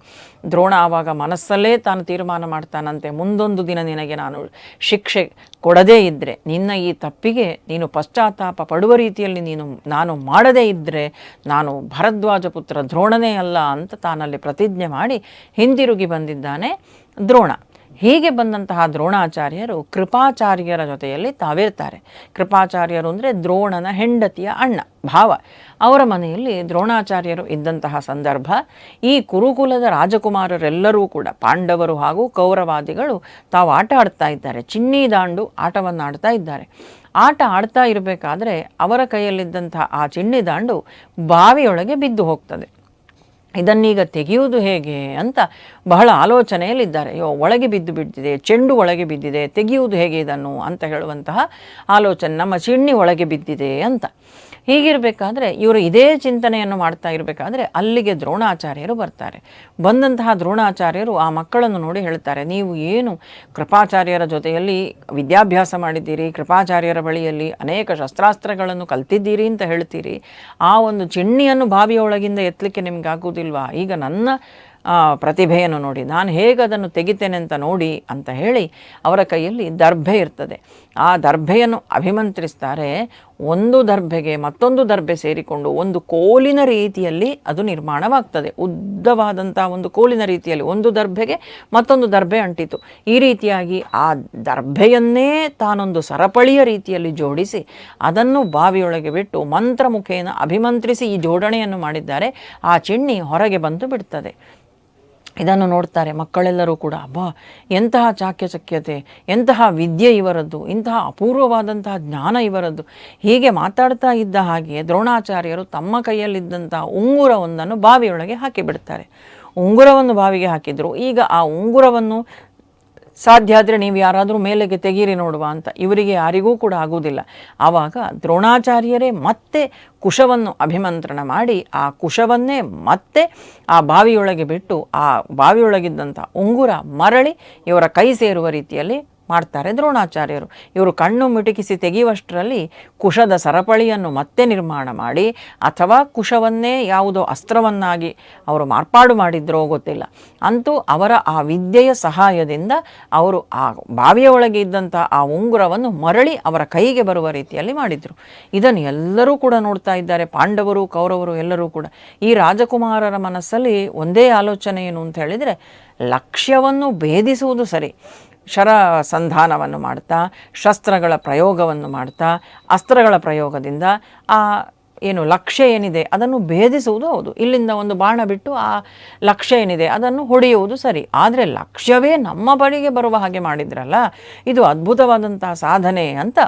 ದ್ರೋಣ ಆವಾಗ ಮನಸ್ಸಲ್ಲೇ ತಾನು ತೀರ್ಮಾನ ಮಾಡ್ತಾನಂತೆ. ಮುಂದೊಂದು ದಿನ ನಿನಗೆ ನಾನು ಶಿಕ್ಷೆ ಕೊಡದೇ ಇದ್ದರೆ ನಿನ್ನ ಈ ತಪ್ಪಿಗೆ ನೀನು ಪಶ್ಚಾತ್ತಾಪ ಪಡುವ ರೀತಿಯಲ್ಲಿ ನೀನು, ನಾನು ಮಾಡದೇ ಇದ್ದರೆ ನಾನು ಭರದ್ವಾಜ ಪುತ್ರ ದ್ರೋಣನೇ ಅಲ್ಲ ಅಂತ ತಾನಲ್ಲಿ ಪ್ರತಿಜ್ಞೆ ಮಾಡಿ ಹಿಂದಿರುಗಿ ಬಂದಿದ್ದಾನೆ ದ್ರೋಣ. ಹೀಗೆ ಬಂದಂತಹ ದ್ರೋಣಾಚಾರ್ಯರು ಕೃಪಾಚಾರ್ಯರ ಜೊತೆಯಲ್ಲಿ ತಾವಿರ್ತಾರೆ. ಕೃಪಾಚಾರ್ಯರು ಅಂದರೆ ದ್ರೋಣನ ಹೆಂಡತಿಯ ಅಣ್ಣ, ಭಾವ. ಅವರ ಮನೆಯಲ್ಲಿ ದ್ರೋಣಾಚಾರ್ಯರು ಇದ್ದಂತಹ ಸಂದರ್ಭ, ಈ ಕುರುಕುಲದ ರಾಜಕುಮಾರರೆಲ್ಲರೂ ಕೂಡ, ಪಾಂಡವರು ಹಾಗೂ ಕೌರವಾದಿಗಳು ತಾವು ಆಟ ಆಡ್ತಾ ಇದ್ದಾರೆ. ಚಿನ್ನಿ ದಾಂಡು ಆಟವನ್ನು ಆಡ್ತಾ ಇದ್ದಾರೆ. ಆಟ ಆಡ್ತಾ ಇರಬೇಕಾದ್ರೆ ಅವರ ಕೈಯಲ್ಲಿದ್ದಂತಹ ಆ ಚಿಣ್ಣಿ ದಾಂಡು ಬಾವಿಯೊಳಗೆ ಬಿದ್ದು ಹೋಗ್ತದೆ. ಇದನ್ನೀಗ ತೆಗೆಯುವುದು ಹೇಗೆ ಅಂತ ಬಹಳ ಆಲೋಚನೆಯಲ್ಲಿದ್ದಾರೆ. ಅಯ್ಯೋ, ಒಳಗೆ ಬಿದ್ದು ಬಿದ್ದಿದೆ, ಚೆಂಡು ಒಳಗೆ ಬಿದ್ದಿದೆ, ತೆಗೆಯುವುದು ಹೇಗೆ ಇದನ್ನು ಅಂತ ಹೇಳುವಂತಹ ಆಲೋಚನೆ, ನಮ್ಮ ಚಿಣ್ಣಿ ಒಳಗೆ ಬಿದ್ದಿದೆ ಅಂತ. ಹೀಗಿರಬೇಕಾದ್ರೆ ಇವರು ಇದೇ ಚಿಂತನೆಯನ್ನು ಮಾಡ್ತಾ ಇರಬೇಕಾದ್ರೆ ಅಲ್ಲಿಗೆ ದ್ರೋಣಾಚಾರ್ಯರು ಬರ್ತಾರೆ. ಬಂದಂತಹ ದ್ರೋಣಾಚಾರ್ಯರು ಆ ಮಕ್ಕಳನ್ನು ನೋಡಿ ಹೇಳ್ತಾರೆ, ನೀವು ಏನು ಕೃಪಾಚಾರ್ಯರ ಜೊತೆಯಲ್ಲಿ ವಿದ್ಯಾಭ್ಯಾಸ ಮಾಡಿದ್ದೀರಿ, ಕೃಪಾಚಾರ್ಯರ ಬಳಿಯಲ್ಲಿ ಅನೇಕ ಶಸ್ತ್ರಾಸ್ತ್ರಗಳನ್ನು ಕಲ್ತಿದ್ದೀರಿ ಅಂತ ಹೇಳ್ತೀರಿ, ಆ ಒಂದು ಚಿಣ್ಣಿಯನ್ನು ಬಾವಿಯೊಳಗಿಂದ ಎತ್ತಲಿಕ್ಕೆ ನಿಮ್ಗೆ ಆಗುವುದಿಲ್ವಾ ಈಗ ನನ್ನ ಪ್ರತಿಭೆಯನ್ನು ನೋಡಿ, ನಾನು ಹೇಗೆ ಅದನ್ನು ತೆಗಿತೇನೆ ಅಂತ ನೋಡಿ ಅಂತ ಹೇಳಿ ಅವರ ಕೈಯಲ್ಲಿ ದರ್ಭೆ ಇರ್ತದೆ. ಆ ದರ್ಭೆಯನ್ನು ಅಭಿಮಂತ್ರಿಸ್ತಾರೆ. ಒಂದು ದರ್ಭೆಗೆ ಮತ್ತೊಂದು ದರ್ಭೆ ಸೇರಿಕೊಂಡು ಒಂದು ಕೋಲಿನ ರೀತಿಯಲ್ಲಿ ಅದು ನಿರ್ಮಾಣವಾಗ್ತದೆ. ಉದ್ದವಾದಂಥ ಒಂದು ಕೋಲಿನ ರೀತಿಯಲ್ಲಿ ಒಂದು ದರ್ಭೆಗೆ ಮತ್ತೊಂದು ದರ್ಭೆ ಅಂಟಿತು. ಈ ರೀತಿಯಾಗಿ ಆ ದರ್ಭೆಯನ್ನೇ ತಾನೊಂದು ಸರಪಳಿಯ ರೀತಿಯಲ್ಲಿ ಜೋಡಿಸಿ ಅದನ್ನು ಬಾವಿಯೊಳಗೆ ಬಿಟ್ಟು ಮಂತ್ರಮುಖೇನ ಅಭಿಮಂತ್ರಿಸಿ ಈ ಜೋಡಣೆಯನ್ನು ಮಾಡಿದ್ದಾರೆ. ಆ ಚಿಣ್ಣಿ ಹೊರಗೆ ಬಂದು ಬಿಡ್ತದೆ. ಇದನ್ನು ನೋಡ್ತಾರೆ ಮಕ್ಕಳೆಲ್ಲರೂ ಕೂಡ, ಅಬ್ಬಾ, ಎಂತಹ ಚಾಕ್ಯಚಕ್ಯತೆ, ಎಂತಹ ವಿದ್ಯೆ ಇವರದ್ದು, ಇಂತಹ ಅಪೂರ್ವವಾದಂತಹ ಜ್ಞಾನ ಇವರದ್ದು. ಹೀಗೆ ಮಾತಾಡ್ತಾ ಇದ್ದ ಹಾಗೆ ದ್ರೋಣಾಚಾರ್ಯರು ತಮ್ಮ ಕೈಯಲ್ಲಿದ್ದಂತಹ ಉಂಗುರವೊಂದನ್ನು ಬಾವಿಯೊಳಗೆ ಹಾಕಿಬಿಡ್ತಾರೆ. ಉಂಗುರವನ್ನು ಬಾವಿಗೆ ಹಾಕಿದ್ರು. ಈಗ ಆ ಉಂಗುರವನ್ನು ಸಾಧ್ಯ ಆದರೆ ನೀವು ಯಾರಾದರೂ ಮೇಲೆಗೆ ತೆಗೀರಿ ನೋಡುವ ಅಂತ ಇವರಿಗೆ ಯಾರಿಗೂ ಕೂಡ ಆಗುವುದಿಲ್ಲ. ಆವಾಗ ದ್ರೋಣಾಚಾರ್ಯರೇ ಮತ್ತೆ ಕುಶವನ್ನು ಅಭಿಮಂತ್ರಣ ಮಾಡಿ, ಆ ಕುಶವನ್ನೇ ಮತ್ತೆ ಆ ಬಾವಿಯೊಳಗೆ ಬಿಟ್ಟು, ಆ ಬಾವಿಯೊಳಗಿದ್ದಂಥ ಉಂಗುರ ಮರಳಿ ಇವರ ಕೈ ಸೇರುವ ರೀತಿಯಲ್ಲಿ ಮಾಡ್ತಾರೆ ದ್ರೋಣಾಚಾರ್ಯರು. ಇವರು ಕಣ್ಣು ಮಿಟುಕಿಸಿ ತೆಗೆಯುವಷ್ಟರಲ್ಲಿ ಕುಶದ ಸರಪಳಿಯನ್ನು ಮತ್ತೆ ನಿರ್ಮಾಣ ಮಾಡಿ, ಅಥವಾ ಕುಶವನ್ನೇ ಯಾವುದೋ ಅಸ್ತ್ರವನ್ನಾಗಿ ಅವರು ಮಾರ್ಪಾಡು ಮಾಡಿದ್ರೋ ಗೊತ್ತಿಲ್ಲ. ಅಂತೂ ಅವರ ಆ ವಿದ್ಯೆಯ ಸಹಾಯದಿಂದ ಅವರು ಆ ಬಾವಿಯ ಒಳಗೆ ಇದ್ದಂಥ ಆ ಉಂಗುರವನ್ನು ಮರಳಿ ಅವರ ಕೈಗೆ ಬರುವ ರೀತಿಯಲ್ಲಿ ಮಾಡಿದರು. ಇದನ್ನು ಎಲ್ಲರೂ ಕೂಡ ನೋಡ್ತಾ ಇದ್ದಾರೆ, ಪಾಂಡವರು, ಕೌರವರು ಎಲ್ಲರೂ ಕೂಡ. ಈ ರಾಜಕುಮಾರರ ಮನಸ್ಸಲ್ಲಿ ಒಂದೇ ಆಲೋಚನೆ ಏನು ಅಂತ ಹೇಳಿದರೆ, ಲಕ್ಷ್ಯವನ್ನು ಭೇದಿಸುವುದು ಸರಿ. ಶರ ಸಂಧಾನವನ್ನು ಮಾಡ್ತಾ, ಶಸ್ತ್ರಗಳ ಪ್ರಯೋಗವನ್ನು ಮಾಡ್ತಾ, ಅಸ್ತ್ರಗಳ ಪ್ರಯೋಗದಿಂದ ಆ ಏನು ಲಕ್ಷ್ಯ ಏನಿದೆ ಅದನ್ನು ಭೇದಿಸುವುದು ಹೌದು. ಇಲ್ಲಿಂದ ಒಂದು ಬಾಣ ಬಿಟ್ಟು ಆ ಲಕ್ಷ್ಯ ಏನಿದೆ ಅದನ್ನು ಹೊಡೆಯುವುದು ಸರಿ. ಆದರೆ ಲಕ್ಷ್ಯವೇ ನಮ್ಮ ಬಳಿಗೆ ಬರುವ ಹಾಗೆ ಮಾಡಿದ್ರಲ್ಲ, ಇದು ಅದ್ಭುತವಾದಂತಹ ಸಾಧನೆ ಅಂತ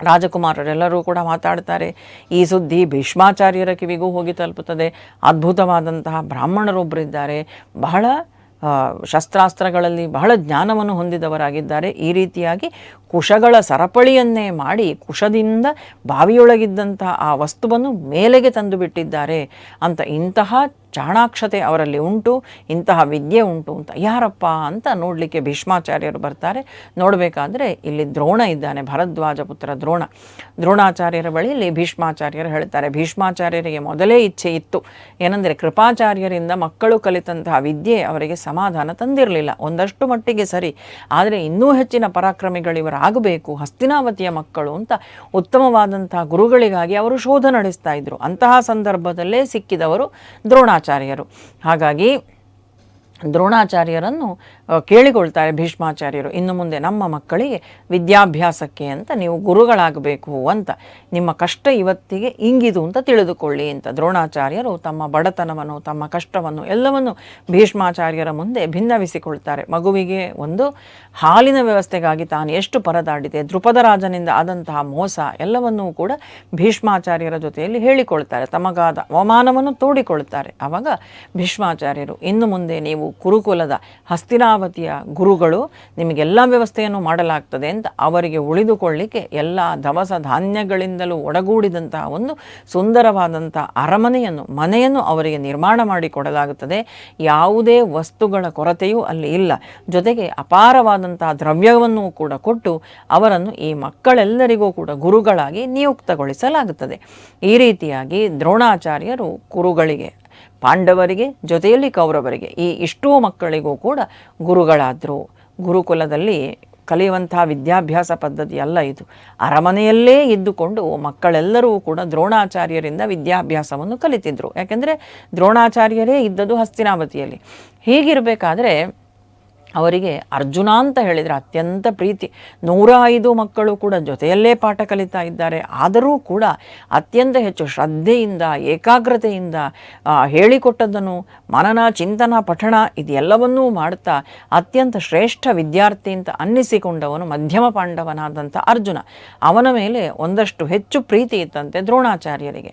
ರಾಜಕುಮಾರರೆಲ್ಲರೂ ಕೂಡ ಮಾತಾಡ್ತಾರೆ. ಈ ಸುದ್ದಿ ಭೀಷ್ಮಾಚಾರ್ಯರ ಕಿವಿಗೂ ಹೋಗಿ ತಲುಪುತ್ತದೆ. ಅದ್ಭುತವಾದಂತಹ ಬ್ರಾಹ್ಮಣರೊಬ್ಬರಿದ್ದಾರೆ ಬಹಳ ಶಸ್ತ್ರಾಸ್ತ್ರಗಳಲ್ಲಿ ಬಹಳ ಜ್ಞಾನವನ್ನು ಹೊಂದಿದವರಾಗಿದ್ದಾರೆ. ಈ ರೀತಿಯಾಗಿ ಕುಶಗಳ ಸರಪಳಿಯನ್ನೇ ಮಾಡಿ ಕುಶದಿಂದ ಬಾವಿಯೊಳಗಿದ್ದಂತಹ ಆ ವಸ್ತುವನ್ನು ಮೇಲೆಗೆ ತಂದು ಬಿಟ್ಟಿದ್ದಾರೆ ಅಂತ ಇಂತಹ ಚಾಣಾಕ್ಷತೆ ಅವರಲ್ಲಿ ಉಂಟು, ಇಂತಹ ವಿದ್ಯೆ ಉಂಟು ಅಂತ. ಯಾರಪ್ಪ ಅಂತ ನೋಡಲಿಕ್ಕೆ ಭೀಷ್ಮಾಚಾರ್ಯರು ಬರ್ತಾರೆ. ನೋಡಬೇಕಾದ್ರೆ ಇಲ್ಲಿ ದ್ರೋಣ ಇದ್ದಾನೆ, ಭರದ್ವಾಜ ಪುತ್ರ ದ್ರೋಣ. ದ್ರೋಣಾಚಾರ್ಯರ ಬಳಿಯಲ್ಲಿ ಭೀಷ್ಮಾಚಾರ್ಯರು ಹೇಳ್ತಾರೆ. ಭೀಷ್ಮಾಚಾರ್ಯರಿಗೆ ಮೊದಲೇ ಇಚ್ಛೆ ಇತ್ತು. ಏನಂದರೆ ಕೃಪಾಚಾರ್ಯರಿಂದ ಮಕ್ಕಳು ಕಲಿತಂತಹ ವಿದ್ಯೆ ಅವರಿಗೆ ಸಮಾಧಾನ ತಂದಿರಲಿಲ್ಲ. ಒಂದಷ್ಟು ಮಟ್ಟಿಗೆ ಸರಿ. ಆದರೆ ಇನ್ನೂ ಹೆಚ್ಚಿನ ಪರಾಕ್ರಮಿಗಳಿವರಾಗಬೇಕು ಹಸ್ತಿನಾವತಿಯ ಮಕ್ಕಳು ಅಂತ ಉತ್ತಮವಾದಂತಹ ಗುರುಗಳಿಗಾಗಿ ಅವರು ಶೋಧ ನಡೆಸ್ತಾ ಇದ್ರು. ಅಂತಹ ಸಂದರ್ಭದಲ್ಲೇ ಸಿಕ್ಕಿದವರು ದ್ರೋಣಾಚಾರ್ಯರು ಹಾಗಾಗಿ ದ್ರೋಣಾಚಾರ್ಯರನ್ನು ಕೇಳಿಕೊಳ್ತಾರೆ ಭೀಷ್ಮಾಚಾರ್ಯರು, ಇನ್ನು ಮುಂದೆ ನಮ್ಮ ಮಕ್ಕಳಿಗೆ ವಿದ್ಯಾಭ್ಯಾಸಕ್ಕೆ ಅಂತ ನೀವು ಗುರುಗಳಾಗಬೇಕು ಅಂತ, ನಿಮ್ಮ ಕಷ್ಟ ಇವತ್ತಿಗೆ ಇಂಗಿದು ಅಂತ ತಿಳಿದುಕೊಳ್ಳಿ ಅಂತ ದ್ರೋಣಾಚಾರ್ಯರು ತಮ್ಮ ಬಡತನವನ್ನು, ತಮ್ಮ ಕಷ್ಟವನ್ನು ಎಲ್ಲವನ್ನು ಭೀಷ್ಮಾಚಾರ್ಯರ ಮುಂದೆ ಭಿನ್ನವಿಸಿಕೊಳ್ತಾರೆ. ಮಗುವಿಗೆ ಒಂದು ಹಾಲಿನ ವ್ಯವಸ್ಥೆಗಾಗಿ ತಾನು ಎಷ್ಟು ಪರದಾಡಿದೆ ದೃಪದ ರಾಜನಿಂದ ಆದಂತಹ ಮೋಸ ಎಲ್ಲವನ್ನೂ ಕೂಡ ಭೀಷ್ಮಾಚಾರ್ಯರ ಜೊತೆಯಲ್ಲಿ ಹೇಳಿಕೊಳ್ತಾರೆ, ತಮಗಾದ ಅವಮಾನವನ್ನು ತೋಡಿಕೊಳ್ತಾರೆ. ಆವಾಗ ಭೀಷ್ಮಾಚಾರ್ಯರು, ಇನ್ನು ಮುಂದೆ ನೀವು ಕುರುಕುಲದ ಹಸ್ತಿನಾವತಿಯ ಗುರುಗಳು ನಿಮಗೆಲ್ಲ ವ್ಯವಸ್ಥೆಯನ್ನು ಮಾಡಲಾಗ್ತದೆ ಅಂತ ಅವರಿಗೆ ಉಳಿದುಕೊಳ್ಳಿಕ್ಕೆ ಎಲ್ಲ ದವಸ ಧಾನ್ಯಗಳಿಂದಲೂ ಒಡಗೂಡಿದಂತಹ ಒಂದು ಸುಂದರವಾದಂಥ ಅರಮನೆಯನ್ನು, ಮನೆಯನ್ನು ಅವರಿಗೆ ನಿರ್ಮಾಣ ಮಾಡಿ ಕೊಡಲಾಗುತ್ತದೆ. ಯಾವುದೇ ವಸ್ತುಗಳ ಕೊರತೆಯೂ ಅಲ್ಲಿ ಇಲ್ಲ. ಜೊತೆಗೆ ಅಪಾರವಾದಂತಹ ದ್ರವ್ಯವನ್ನು ಕೂಡ ಕೊಟ್ಟು ಅವರನ್ನು ಈ ಮಕ್ಕಳೆಲ್ಲರಿಗೂ ಕೂಡ ಗುರುಗಳಾಗಿ ನಿಯುಕ್ತಗೊಳಿಸಲಾಗುತ್ತದೆ. ಈ ರೀತಿಯಾಗಿ ದ್ರೋಣಾಚಾರ್ಯರು ಕುರುಗಳಿಗೆ ಪಾಂಡವರಿಗೆ, ಜೊತೆಯಲ್ಲಿ ಕೌರವರಿಗೆ, ಈ ಇಷ್ಟೋ ಮಕ್ಕಳಿಗೂ ಕೂಡ ಗುರುಗಳಾದರು. ಗುರುಕುಲದಲ್ಲಿ ಕಲಿಯುವಂತಹ ವಿದ್ಯಾಭ್ಯಾಸ ಪದ್ಧತಿ ಅಲ್ಲ ಇದು. ಅರಮನೆಯಲ್ಲೇ ಇದ್ದುಕೊಂಡು ಮಕ್ಕಳೆಲ್ಲರೂ ಕೂಡ ದ್ರೋಣಾಚಾರ್ಯರಿಂದ ವಿದ್ಯಾಭ್ಯಾಸವನ್ನು ಕಲಿತಿದ್ರು. ಯಾಕೆಂದರೆ ದ್ರೋಣಾಚಾರ್ಯರೇ ಇದ್ದದ್ದು ಹಸ್ತಿನಾವತಿಯಲ್ಲಿ ಹೀಗಿರಬೇಕಾದ್ರೆ ಅವರಿಗೆ ಅರ್ಜುನ ಅಂತ ಹೇಳಿದರೆ ಅತ್ಯಂತ ಪ್ರೀತಿ. ನೂರ ಐದು ಮಕ್ಕಳು ಕೂಡ ಜೊತೆಯಲ್ಲೇ ಪಾಠ ಕಲಿತಾ ಇದ್ದಾರೆ. ಆದರೂ ಕೂಡ ಅತ್ಯಂತ ಹೆಚ್ಚು ಶ್ರದ್ಧೆಯಿಂದ, ಏಕಾಗ್ರತೆಯಿಂದ ಹೇಳಿಕೊಟ್ಟದ್ದನ್ನು ಮನನ, ಚಿಂತನ, ಪಠಣ ಇದೆಲ್ಲವನ್ನೂ ಮಾಡ್ತಾ ಅತ್ಯಂತ ಶ್ರೇಷ್ಠ ವಿದ್ಯಾರ್ಥಿ ಅಂತ ಅನ್ನಿಸಿಕೊಂಡವನು ಮಧ್ಯಮ ಪಾಂಡವನಾದಂಥ ಅರ್ಜುನ. ಅವನ ಮೇಲೆ ಒಂದಷ್ಟು ಹೆಚ್ಚು ಪ್ರೀತಿ ಇತ್ತಂತೆ ದ್ರೋಣಾಚಾರ್ಯರಿಗೆ.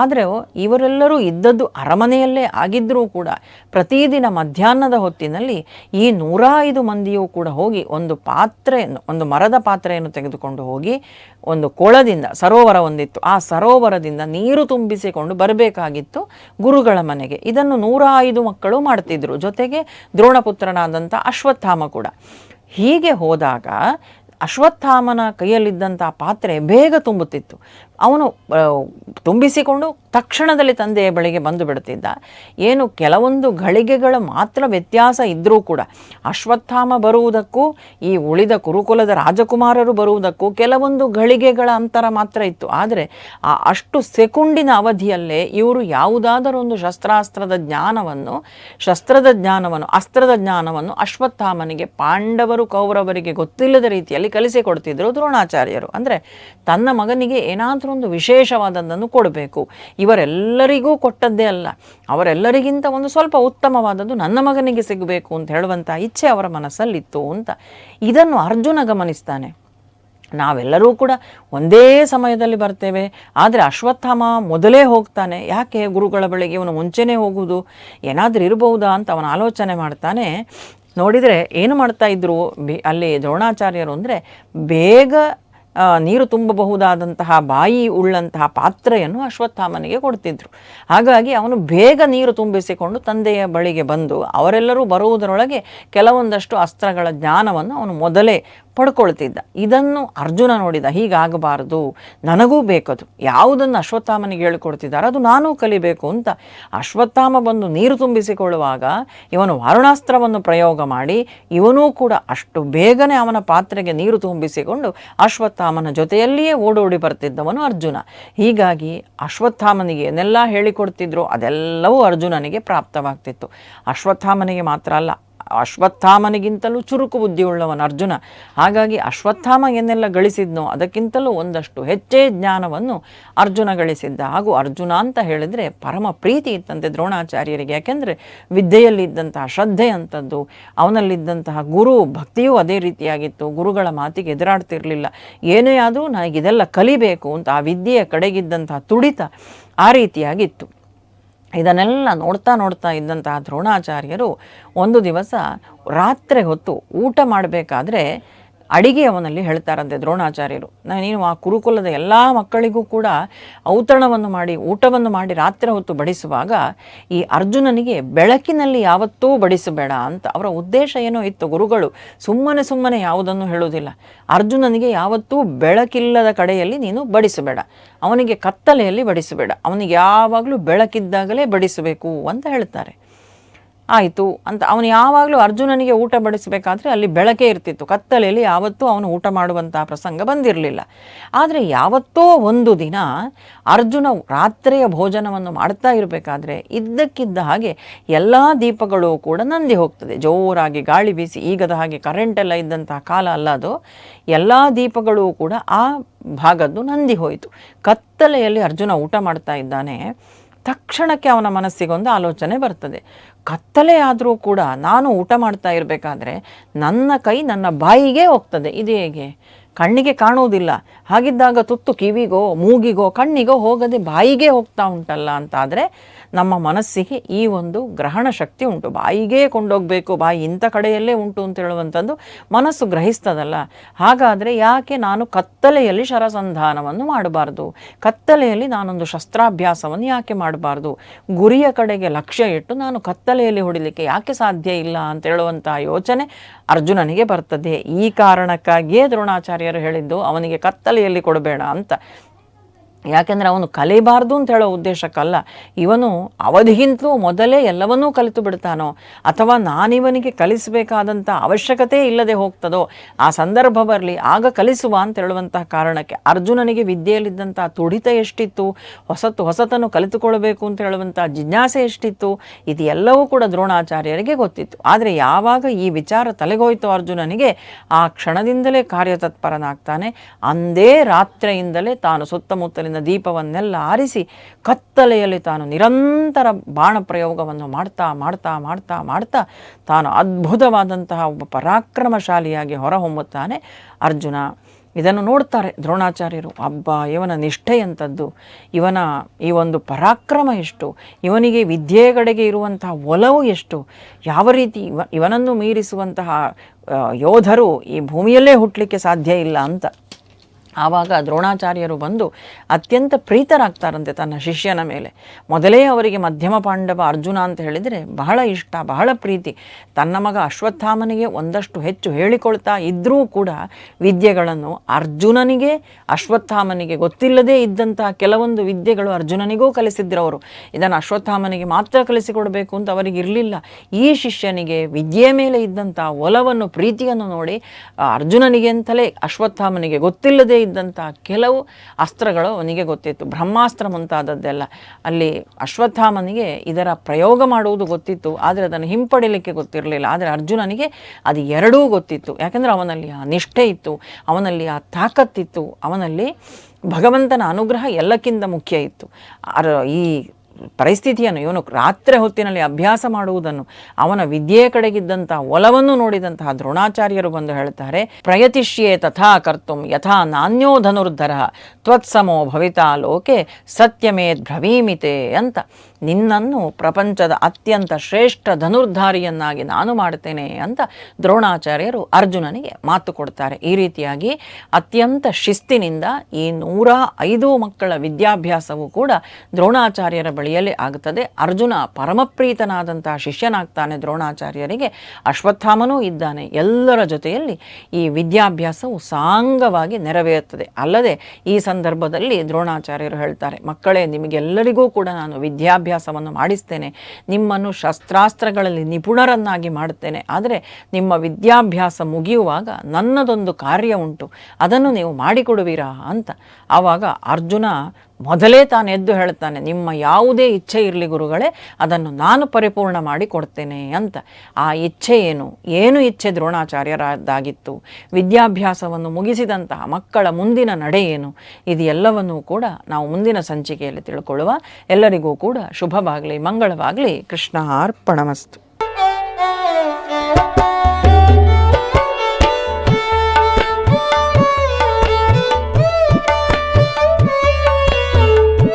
ಆದರೆ ಇವರೆಲ್ಲರೂ ಇದ್ದದ್ದು ಅರಮನೆಯಲ್ಲೇ ಆಗಿದ್ದರೂ ಕೂಡ ಪ್ರತಿದಿನ ಮಧ್ಯಾಹ್ನದ ಹೊತ್ತಿನಲ್ಲಿ ಈ ನೂರ ನೂರ ಐದು ಮಂದಿಯೂ ಕೂಡ ಹೋಗಿ ಒಂದು ಪಾತ್ರೆಯನ್ನು, ಒಂದು ಮರದ ಪಾತ್ರೆಯನ್ನು ತೆಗೆದುಕೊಂಡು ಹೋಗಿ ಒಂದು ಕೊಳದಿಂದ ಸರೋವರ ಒಂದಿತ್ತು. ಆ ಸರೋವರದಿಂದ ನೀರು ತುಂಬಿಸಿಕೊಂಡು ಬರಬೇಕಾಗಿತ್ತು ಗುರುಗಳ ಮನೆಗೆ. ಇದನ್ನು ನೂರ ಐದು ಮಕ್ಕಳು ಮಾಡ್ತಿದ್ರು. ಜೊತೆಗೆ ದ್ರೋಣಪುತ್ರನಾದಂಥ ಅಶ್ವತ್ಥಾಮ ಕೂಡ. ಹೀಗೆ ಹೋದಾಗ ಅಶ್ವತ್ಥಾಮನ ಕೈಯಲ್ಲಿದ್ದಂಥ ಪಾತ್ರೆ ಬೇಗ ತುಂಬುತ್ತಿತ್ತು. ಅವನು ತುಂಬಿಸಿಕೊಂಡು ತಕ್ಷಣದಲ್ಲಿ ತಂದೆಯ ಬಳಿಗೆ ಬಂದು ಬಿಡುತ್ತಿದ್ದ. ಏನು ಕೆಲವೊಂದು ಗಳಿಗೆಗಳ ಮಾತ್ರ ವ್ಯತ್ಯಾಸ ಇದ್ದರೂ ಕೂಡ ಅಶ್ವತ್ಥಾಮ ಬರುವುದಕ್ಕೂ, ಈ ಉಳಿದ ಕುರುಕುಲದ ರಾಜಕುಮಾರರು ಬರುವುದಕ್ಕೂ ಕೆಲವೊಂದು ಗಳಿಗೆಗಳ ಅಂತರ ಮಾತ್ರ ಇತ್ತು. ಆದರೆ ಆ ಅಷ್ಟು ಸೆಕುಂಡಿನ ಅವಧಿಯಲ್ಲೇ ಇವರು ಯಾವುದಾದರೂ ಒಂದು ಶಸ್ತ್ರಾಸ್ತ್ರದ ಜ್ಞಾನವನ್ನು, ಶಸ್ತ್ರದ ಜ್ಞಾನವನ್ನು, ಅಸ್ತ್ರದ ಜ್ಞಾನವನ್ನು ಅಶ್ವತ್ಥಾಮನಿಗೆ ಪಾಂಡವರು ಕೌರವರಿಗೆ ಗೊತ್ತಿಲ್ಲದ ರೀತಿಯಲ್ಲಿ ಕಲಿಸಿಕೊಡ್ತಿದ್ರು ದ್ರೋಣಾಚಾರ್ಯರು. ಅಂದರೆ ತನ್ನ ಮಗನಿಗೆ ಏನಾದರೂ ಒಂದು ವಿಶೇಷವಾದದ್ದನ್ನು ಕೊಡಬೇಕು. ಇವರೆಲ್ಲರಿಗೂ ಕೊಟ್ಟದ್ದೇ ಅಲ್ಲ. ಅವರೆಲ್ಲರಿಗಿಂತ ಒಂದು ಸ್ವಲ್ಪ ಉತ್ತಮವಾದದ್ದು ನನ್ನ ಮಗನಿಗೆ ಸಿಗಬೇಕು ಅಂತ ಹೇಳುವಂಥ ಇಚ್ಛೆ ಅವರ ಮನಸ್ಸಲ್ಲಿತ್ತು ಅಂತ ಇದನ್ನು ಅರ್ಜುನ ಗಮನಿಸ್ತಾನೆ. ನಾವೆಲ್ಲರೂ ಕೂಡ ಒಂದೇ ಸಮಯದಲ್ಲಿ ಬರ್ತೇವೆ. ಆದರೆ ಅಶ್ವತ್ಥಾಮ ಮೊದಲೇ ಹೋಗ್ತಾನೆ. ಯಾಕೆ ಗುರುಗಳ ಬಳಿಗೆ ಇವನು ಮುಂಚೆನೇ ಹೋಗುವುದು? ಏನಾದರೂ ಇರಬಹುದಾ ಅಂತ ಅವನು ಆಲೋಚನೆ ಮಾಡ್ತಾನೆ. ನೋಡಿದರೆ ಏನು ಮಾಡ್ತಾ ಇದ್ರು? ಬಿ- ಅಲ್ಲಿ ದ್ರೋಣಾಚಾರ್ಯರು ಅಂದರೆ ಬೇಗ ನೀರು ತುಂಬಬಹುದಾದಂತಹ ಬಾಯಿ ಉಳ್ಳಂತಹ ಪಾತ್ರೆಯನ್ನು ಅಶ್ವತ್ಥಾಮನಿಗೆ ಕೊಡ್ತಿದ್ರು. ಹಾಗಾಗಿ ಅವನು ಬೇಗ ನೀರು ತುಂಬಿಸಿಕೊಂಡು ತಂದೆಯ ಬಳಿಗೆ ಬಂದು ಅವರೆಲ್ಲರೂ ಬರುವುದರೊಳಗೆ ಕೆಲವೊಂದಷ್ಟು ಅಸ್ತ್ರಗಳ ಜ್ಞಾನವನ್ನು ಅವನು ಮೊದಲೇ ಪಡ್ಕೊಳ್ತಿದ್ದ. ಇದನ್ನು ಅರ್ಜುನ ನೋಡಿದ. ಹೀಗಾಗಬಾರದು. ನನಗೂ ಬೇಕದು. ಯಾವುದನ್ನು ಅಶ್ವತ್ಥಾಮನಿಗೆ ಹೇಳಿಕೊಡ್ತಿದ್ದಾರೆ, ಅದು ನಾನೂ ಕಲಿಬೇಕು ಅಂತ ಅಶ್ವತ್ಥಾಮ ಬಂದು ನೀರು ತುಂಬಿಸಿಕೊಳ್ಳುವಾಗ ಇವನು ವಾರುಣಾಸ್ತ್ರವನ್ನು ಪ್ರಯೋಗ ಮಾಡಿ ಇವನೂ ಕೂಡ ಅಷ್ಟು ಬೇಗನೆ ಅವನ ಪಾತ್ರೆಗೆ ನೀರು ತುಂಬಿಸಿಕೊಂಡು ಅಶ್ವತ್ಥಾಮನ ಜೊತೆಯಲ್ಲಿಯೇ ಓಡೋಡಿ ಬರ್ತಿದ್ದವನು ಅರ್ಜುನ. ಹೀಗಾಗಿ ಅಶ್ವತ್ಥಾಮನಿಗೆ ಏನೆಲ್ಲ ಹೇಳಿಕೊಡ್ತಿದ್ರು ಅದೆಲ್ಲವೂ ಅರ್ಜುನನಿಗೆ ಪ್ರಾಪ್ತವಾಗ್ತಿತ್ತು. ಅಶ್ವತ್ಥಾಮನಿಗೆ ಮಾತ್ರ ಅಲ್ಲ ಅಶ್ವತ್ಥಾಮನಿಗಿಂತಲೂ ಚುರುಕು ಬುದ್ಧಿಯುಳ್ಳವನು ಅರ್ಜುನ. ಹಾಗಾಗಿ ಅಶ್ವತ್ಥಾಮ ಏನೆಲ್ಲ ಗಳಿಸಿದ್ನೋ ಅದಕ್ಕಿಂತಲೂ ಒಂದಷ್ಟು ಹೆಚ್ಚೇ ಜ್ಞಾನವನ್ನು ಅರ್ಜುನ ಗಳಿಸಿದ್ದ. ಹಾಗೂ ಅರ್ಜುನ ಅಂತ ಹೇಳಿದರೆ ಪರಮ ಪ್ರೀತಿ ಇತ್ತಂತೆ ದ್ರೋಣಾಚಾರ್ಯರಿಗೆ. ಯಾಕೆಂದರೆ ವಿದ್ಯೆಯಲ್ಲಿದ್ದಂತಹ ಶ್ರದ್ಧೆ ಅಂಥದ್ದು ಅವನಲ್ಲಿದ್ದಂತಹ ಗುರು ಭಕ್ತಿಯೂ ಅದೇ ರೀತಿಯಾಗಿತ್ತು. ಗುರುಗಳ ಮಾತಿಗೆ ಎದುರಾಡ್ತಿರಲಿಲ್ಲ. ಏನೇ ಆದರೂ ನನಗಿದೆಲ್ಲ ಕಲಿಬೇಕು ಅಂತ ಆ ವಿದ್ಯೆಯ ಕಡೆಗಿದ್ದಂತಹ ತುಡಿತ ಆ ರೀತಿಯಾಗಿತ್ತು. ಇದನ್ನೆಲ್ಲ ನೋಡ್ತಾ ನೋಡ್ತಾ ಇದ್ದಂತಹ ದ್ರೋಣಾಚಾರ್ಯರು ಒಂದು ದಿವಸ ರಾತ್ರಿ ಹೊತ್ತು ಊಟ ಮಾಡಬೇಕಾದ್ರೆ ಅಡಿಗೆ ಅವನಲ್ಲಿ ಹೇಳ್ತಾರಂತೆ ದ್ರೋಣಾಚಾರ್ಯರು. ನೀನು ಆ ಕುರುಕುಲದ ಎಲ್ಲ ಮಕ್ಕಳಿಗೂ ಕೂಡ ಔತಣವನ್ನು ಮಾಡಿ, ಊಟವನ್ನು ಮಾಡಿ ರಾತ್ರಿ ಹೊತ್ತು ಬಡಿಸುವಾಗ ಈ ಅರ್ಜುನನಿಗೆ ಬೆಳಕಿನಲ್ಲಿ ಯಾವತ್ತೂ ಬಡಿಸಬೇಡ ಅಂತ ಅವರ ಉದ್ದೇಶ ಏನೋ ಇತ್ತು ಗುರುಗಳು. ಸುಮ್ಮನೆ ಸುಮ್ಮನೆ ಯಾವುದನ್ನು ಹೇಳುವುದಿಲ್ಲ. ಅರ್ಜುನನಿಗೆ ಯಾವತ್ತೂ ಬೆಳಕಿಲ್ಲದ ಕಡೆಯಲ್ಲಿ ನೀನು ಬಡಿಸಬೇಡ. ಅವನಿಗೆ ಕತ್ತಲೆಯಲ್ಲಿ ಬಡಿಸಬೇಡ. ಅವನಿಗೆ ಯಾವಾಗಲೂ ಬೆಳಕಿದ್ದಾಗಲೇ ಬಡಿಸಬೇಕು ಅಂತ ಹೇಳ್ತಾರೆ. ಆಯಿತು ಅಂತ ಅವನು ಯಾವಾಗಲೂ ಅರ್ಜುನನಿಗೆ ಊಟ ಬಡಿಸಬೇಕಾದ್ರೆ ಅಲ್ಲಿ ಬೆಳಕೆ ಇರ್ತಿತ್ತು. ಕತ್ತಲೆಯಲ್ಲಿ ಯಾವತ್ತೂ ಅವನು ಊಟ ಮಾಡುವಂತಹ ಪ್ರಸಂಗ ಬಂದಿರಲಿಲ್ಲ. ಆದರೆ ಯಾವತ್ತೋ ಒಂದು ದಿನ ಅರ್ಜುನ ರಾತ್ರಿಯ ಭೋಜನವನ್ನು ಮಾಡ್ತಾ ಇರಬೇಕಾದ್ರೆ ಇದ್ದಕ್ಕಿದ್ದ ಹಾಗೆ ಎಲ್ಲ ದೀಪಗಳು ಕೂಡ ನಂದಿ ಹೋಗ್ತದೆ. ಜೋರಾಗಿ ಗಾಳಿ ಬೀಸಿ ಈಗದ ಹಾಗೆ ಕರೆಂಟ್ ಎಲ್ಲ ಇದ್ದಂತಹ ಕಾಲ ಅಲ್ಲ ಅದು. ಎಲ್ಲ ದೀಪಗಳು ಕೂಡ ಆ ಭಾಗದ್ದು ನಂದಿ ಹೋಯಿತು. ಕತ್ತಲೆಯಲ್ಲಿ ಅರ್ಜುನ ಊಟ ಮಾಡ್ತಾ ಇದ್ದಾನೆ. ತಕ್ಷಣಕ್ಕೆ ಅವನ ಮನಸ್ಸಿಗೊಂದು ಆಲೋಚನೆ ಬರ್ತದೆ. ಕತ್ತಲೆ ಆದರೂ ಕೂಡ ನಾನು ಊಟ ಮಾಡ್ತಾ ಇರಬೇಕಾದ್ರೆ ನನ್ನ ಕೈ ನನ್ನ ಬಾಯಿಗೆ ಹೋಗ್ತದೆ. ಇದು ಹೇಗೆ? ಕಣ್ಣಿಗೆ ಕಾಣುವುದಿಲ್ಲ. ಹಾಗಿದ್ದಾಗ ತುತ್ತು ಕಿವಿಗೋ, ಮೂಗಿಗೋ, ಕಣ್ಣಿಗೋ ಹೋಗದೆ ಬಾಯಿಗೆ ಹೋಗ್ತಾ ಉಂಟಲ್ಲ ಅಂತಾದರೆ ನಮ್ಮ ಮನಸ್ಸಿಗೆ ಈ ಒಂದು ಗ್ರಹಣ ಶಕ್ತಿ ಉಂಟು. ಬಾಯಿಗೆ ಕೊಂಡೋಗಬೇಕು, ಬಾಯಿ ಇಂಥ ಕಡೆಯಲ್ಲೇ ಉಂಟು ಅಂತ ಹೇಳುವಂಥದ್ದು ಮನಸ್ಸು ಗ್ರಹಿಸ್ತದಲ್ಲ. ಹಾಗಾದರೆ ಯಾಕೆ ನಾನು ಕತ್ತಲೆಯಲ್ಲಿ ಶರಸಂಧಾನವನ್ನು ಮಾಡಬಾರ್ದು? ಕತ್ತಲೆಯಲ್ಲಿ ನಾನೊಂದು ಶಸ್ತ್ರಾಭ್ಯಾಸವನ್ನು ಯಾಕೆ ಮಾಡಬಾರ್ದು? ಗುರಿಯ ಕಡೆಗೆ ಲಕ್ಷ್ಯ ಇಟ್ಟು ನಾನು ಕತ್ತಲೆಯಲ್ಲಿ ಹೊಡಿಲಿಕ್ಕೆ ಯಾಕೆ ಸಾಧ್ಯ ಇಲ್ಲ ಅಂತ ಹೇಳುವಂತಹ ಯೋಚನೆ ಅರ್ಜುನನಿಗೆ ಬರ್ತದೆ. ಈ ಕಾರಣಕ್ಕಾಗಿಯೇ ದ್ರೋಣಾಚಾರ್ಯರು ಹೇಳಿದ್ದು, ಅವನಿಗೆ ಕತ್ತಲೆಯಲ್ಲಿ ಕೊಡಬೇಡ ಅಂತ. ಯಾಕೆಂದರೆ ಅವನು ಕಲಿಬಾರ್ದು ಅಂತ ಹೇಳೋ ಉದ್ದೇಶಕ್ಕಲ್ಲ. ಇವನು ಅವಧಿಗಿಂತಲೂ ಮೊದಲೇ ಎಲ್ಲವನ್ನೂ ಕಲಿತು ಬಿಡ್ತಾನೋ, ಅಥವಾ ನಾನಿವನಿಗೆ ಕಲಿಸಬೇಕಾದಂಥ ಅವಶ್ಯಕತೆ ಇಲ್ಲದೆ ಹೋಗ್ತದೋ, ಆ ಸಂದರ್ಭ ಬರಲಿ, ಆಗ ಕಲಿಸುವ ಅಂತ ಹೇಳುವಂತಹ ಕಾರಣಕ್ಕೆ ಅರ್ಜುನನಿಗೆ ವಿದ್ಯೆಯಲ್ಲಿದ್ದಂಥ ತುಡಿತ ಎಷ್ಟಿತ್ತು ಹೊಸತು ಹೊಸತನ್ನು ಕಲಿತುಕೊಳ್ಬೇಕು ಅಂತ ಹೇಳುವಂಥ ಜಿಜ್ಞಾಸೆ ಎಷ್ಟಿತ್ತು ಇದು ಎಲ್ಲವೂ ಕೂಡ ದ್ರೋಣಾಚಾರ್ಯರಿಗೆ ಗೊತ್ತಿತ್ತು. ಆದರೆ ಯಾವಾಗ ಈ ವಿಚಾರ ತಲೆಗೋಯ್ತು ಅರ್ಜುನನಿಗೆ, ಆ ಕ್ಷಣದಿಂದಲೇ ಕಾರ್ಯತತ್ಪರನಾಗ್ತಾನೆ, ಅಂದೇ ರಾತ್ರಿಯಿಂದಲೇ ತಾನು ಸುತ್ತಮುತ್ತಲಿನ ದೀಪವನ್ನೆಲ್ಲ ಆರಿಸಿ ಕತ್ತಲೆಯಲ್ಲಿ ತಾನು ನಿರಂತರ ಬಾಣ ಪ್ರಯೋಗವನ್ನು ಮಾಡ್ತಾ ಮಾಡ್ತಾ ಮಾಡ್ತಾ ಮಾಡ್ತಾ ತಾನು ಅದ್ಭುತವಾದಂತಹ ಒಬ್ಬ ಪರಾಕ್ರಮಶಾಲಿಯಾಗಿ ಹೊರಹೊಮ್ಮುತ್ತಾನೆ ಅರ್ಜುನ. ಇದನ್ನು ನೋಡ್ತಾರೆ ದ್ರೋಣಾಚಾರ್ಯರು. ಅಬ್ಬಾ, ಇವನ ನಿಷ್ಠೆ ಎಂಥದ್ದು. ಇವನ ಈ ಒಂದು ಪರಾಕ್ರಮ ಎಷ್ಟು? ಇವನಿಗೆ ವಿದ್ಯೆ ಕಡೆಗೆ ಇರುವಂತಹ ಒಲವು ಎಷ್ಟು? ಯಾವ ರೀತಿ ಇವ, ಇವನನ್ನು ಮೀರಿಸುವಂತಹ ಯೋಧರು ಈ ಭೂಮಿಯಲ್ಲೇ ಹುಟ್ಟಲಿಕ್ಕೆ ಸಾಧ್ಯ ಇಲ್ಲ ಅಂತ. ಆವಾಗ ದ್ರೋಣಾಚಾರ್ಯರು ಬಂದು ಅತ್ಯಂತ ಪ್ರೀತರಾಗ್ತಾರಂತೆ ತನ್ನ ಶಿಷ್ಯನ ಮೇಲೆ. ಮೊದಲೇ ಅವರಿಗೆ ಮಧ್ಯಮ ಪಾಂಡವ ಅರ್ಜುನ ಅಂತ ಹೇಳಿದರೆ ಬಹಳ ಇಷ್ಟ, ಬಹಳ ಪ್ರೀತಿ. ತನ್ನ ಮಗ ಅಶ್ವತ್ಥಾಮನಿಗೆ ಒಂದಷ್ಟು ಹೆಚ್ಚು ಹೇಳಿಕೊಳ್ತಾ ಇದ್ದರೂ ಕೂಡ ವಿದ್ಯೆಗಳನ್ನು ಅರ್ಜುನನಿಗೆ, ಅಶ್ವತ್ಥಾಮನಿಗೆ ಗೊತ್ತಿಲ್ಲದೇ ಇದ್ದಂತಹ ಕೆಲವೊಂದು ವಿದ್ಯೆಗಳು ಅರ್ಜುನನಿಗೂ ಕಲಿಸಿದ್ರು ಅವರು ಇದನ್ನು ಅಶ್ವತ್ಥಾಮನಿಗೆ ಮಾತ್ರ ಕಲಿಸಿಕೊಡಬೇಕು ಅಂತ ಅವರಿಗೆ ಇರಲಿಲ್ಲ. ಈ ಶಿಷ್ಯನಿಗೆ ವಿದ್ಯೆಯ ಮೇಲೆ ಇದ್ದಂಥ ಒಲವನ್ನು, ಪ್ರೀತಿಯನ್ನು ನೋಡಿ ಅರ್ಜುನನಿಗೆ ಅಂತಲೇ ಅಶ್ವತ್ಥಾಮನಿಗೆ ಗೊತ್ತಿಲ್ಲದೇ ಇದ್ದಂಥ ಕೆಲವು ಅಸ್ತ್ರಗಳು ಅವನಿಗೆ ಗೊತ್ತಿತ್ತು. ಬ್ರಹ್ಮಾಸ್ತ್ರ ಮುಂತಾದದ್ದೆಲ್ಲ. ಅಲ್ಲಿ ಅಶ್ವತ್ಥಾಮನಿಗೆ ಇದರ ಪ್ರಯೋಗ ಮಾಡುವುದು ಗೊತ್ತಿತ್ತು. ಆದರೆ ಅದನ್ನು ಹಿಂಪಡಿಲಿಕ್ಕೆ ಗೊತ್ತಿರಲಿಲ್ಲ. ಆದರೆ ಅರ್ಜುನನಿಗೆ ಅದು ಎರಡೂ ಗೊತ್ತಿತ್ತು. ಯಾಕಂದರೆ ಅವನಲ್ಲಿ ಆ ನಿಷ್ಠೆ ಇತ್ತು. ಅವನಲ್ಲಿ ಆ ತಾಕತ್ತಿತ್ತು. ಅವನಲ್ಲಿ ಭಗವಂತನ ಅನುಗ್ರಹ ಎಲ್ಲಕ್ಕಿಂತ ಮುಖ್ಯ ಇತ್ತು. ಅರ ಈ ಪರಿಸ್ಥಿತಿಯನ್ನು ಇವನು ರಾತ್ರಿ ಹೊತ್ತಿನಲ್ಲಿ ಅಭ್ಯಾಸ ಮಾಡುವುದನ್ನು, ಅವನ ವಿದ್ಯೆಯ ಕಡೆಗಿದ್ದಂತಹ ಒಲವನ್ನು ನೋಡಿದಂತಹ ದ್ರೋಣಾಚಾರ್ಯರು ಬಂದು ಹೇಳ್ತಾರೆ, ಪ್ರಯತಿಷ್ಯೇ ತಥಾ ಕರ್ತುಂ ಯಥಾ ನಾನ್ಯೋ ಧನುರ್ಧರ, ತ್ವತ್ಸಮೋ ಭವಿತಾ ಲೋಕೆ ಸತ್ಯಮೇದ್ ಭ್ರವೀಮಿತೆ ಅಂತ. ನಿನ್ನನ್ನು ಪ್ರಪಂಚದ ಅತ್ಯಂತ ಶ್ರೇಷ್ಠ ಧನುರ್ಧಾರಿಯನ್ನಾಗಿ ನಾನು ಮಾಡ್ತೇನೆ ಅಂತ ದ್ರೋಣಾಚಾರ್ಯರು ಅರ್ಜುನನಿಗೆ ಮಾತು ಕೊಡ್ತಾರೆ. ಈ ರೀತಿಯಾಗಿ ಅತ್ಯಂತ ಶಿಸ್ತಿನಿಂದ ಈ ನೂರ ಐದು ಮಕ್ಕಳ ವಿದ್ಯಾಭ್ಯಾಸವು ಕೂಡ ದ್ರೋಣಾಚಾರ್ಯರ ಬಳಿಯಲ್ಲಿ ಆಗುತ್ತದೆ. ಅರ್ಜುನ ಪರಮಪ್ರೀತನಾದಂತಹ ಶಿಷ್ಯನಾಗ್ತಾನೆ ದ್ರೋಣಾಚಾರ್ಯರಿಗೆ. ಅಶ್ವತ್ಥಾಮನೂ ಇದ್ದಾನೆ. ಎಲ್ಲರ ಜೊತೆಯಲ್ಲಿ ಈ ವಿದ್ಯಾಭ್ಯಾಸವು ಸಾಂಗವಾಗಿ ನೆರವೇರುತ್ತದೆ. ಅಲ್ಲದೆ ಈ ಸಂದರ್ಭದಲ್ಲಿ ದ್ರೋಣಾಚಾರ್ಯರು ಹೇಳ್ತಾರೆ, ಮಕ್ಕಳೇ, ನಿಮಗೆಲ್ಲರಿಗೂ ಕೂಡ ನಾನು ವಿದ್ಯಾಭ್ಯಾಸವನ್ನು ಮಾಡಿಸ್ತೇನೆ. ನಿಮ್ಮನ್ನು ಶಸ್ತ್ರಾಸ್ತ್ರಗಳಲ್ಲಿ ನಿಪುಣರನ್ನಾಗಿ ಮಾಡುತ್ತೇನೆ. ಆದರೆ ನಿಮ್ಮ ವಿದ್ಯಾಭ್ಯಾಸ ಮುಗಿಯುವಾಗ ನನ್ನದೊಂದು ಕಾರ್ಯ ಉಂಟು. ಅದನ್ನು ನೀವು ಮಾಡಿಕೊಡುವಿರಾ ಅಂತ. ಆವಾಗ ಅರ್ಜುನ ಮೊದಲೇ ತಾನು ಎದ್ದು ಹೇಳ್ತಾನೆ ನಿಮ್ಮ ಯಾವುದೇ ಇಚ್ಛೆ ಇರಲಿ ಗುರುಗಳೇ, ಅದನ್ನು ನಾನು ಪರಿಪೂರ್ಣ ಮಾಡಿ ಕೊಡ್ತೇನೆ ಅಂತ. ಆ ಇಚ್ಛೆ ಏನು? ಏನು ಇಚ್ಛೆ ದ್ರೋಣಾಚಾರ್ಯರಾದಾಗಿತ್ತು ವಿದ್ಯಾಭ್ಯಾಸವನ್ನು ಮುಗಿಸಿದಂತಹ ಮಕ್ಕಳ ಮುಂದಿನ ನಡೆ ಏನು? ಇದು ಎಲ್ಲವನ್ನೂ ಕೂಡ ನಾವು ಮುಂದಿನ ಸಂಚಿಕೆಯಲ್ಲಿ ತಿಳ್ಕೊಳ್ಳುವ ಎಲ್ಲರಿಗೂ ಕೂಡ ಶುಭವಾಗಲಿ, ಮಂಗಳವಾಗಲಿ, ಕೃಷ್ಣ ಅರ್ಪಣಮಸ್ತು.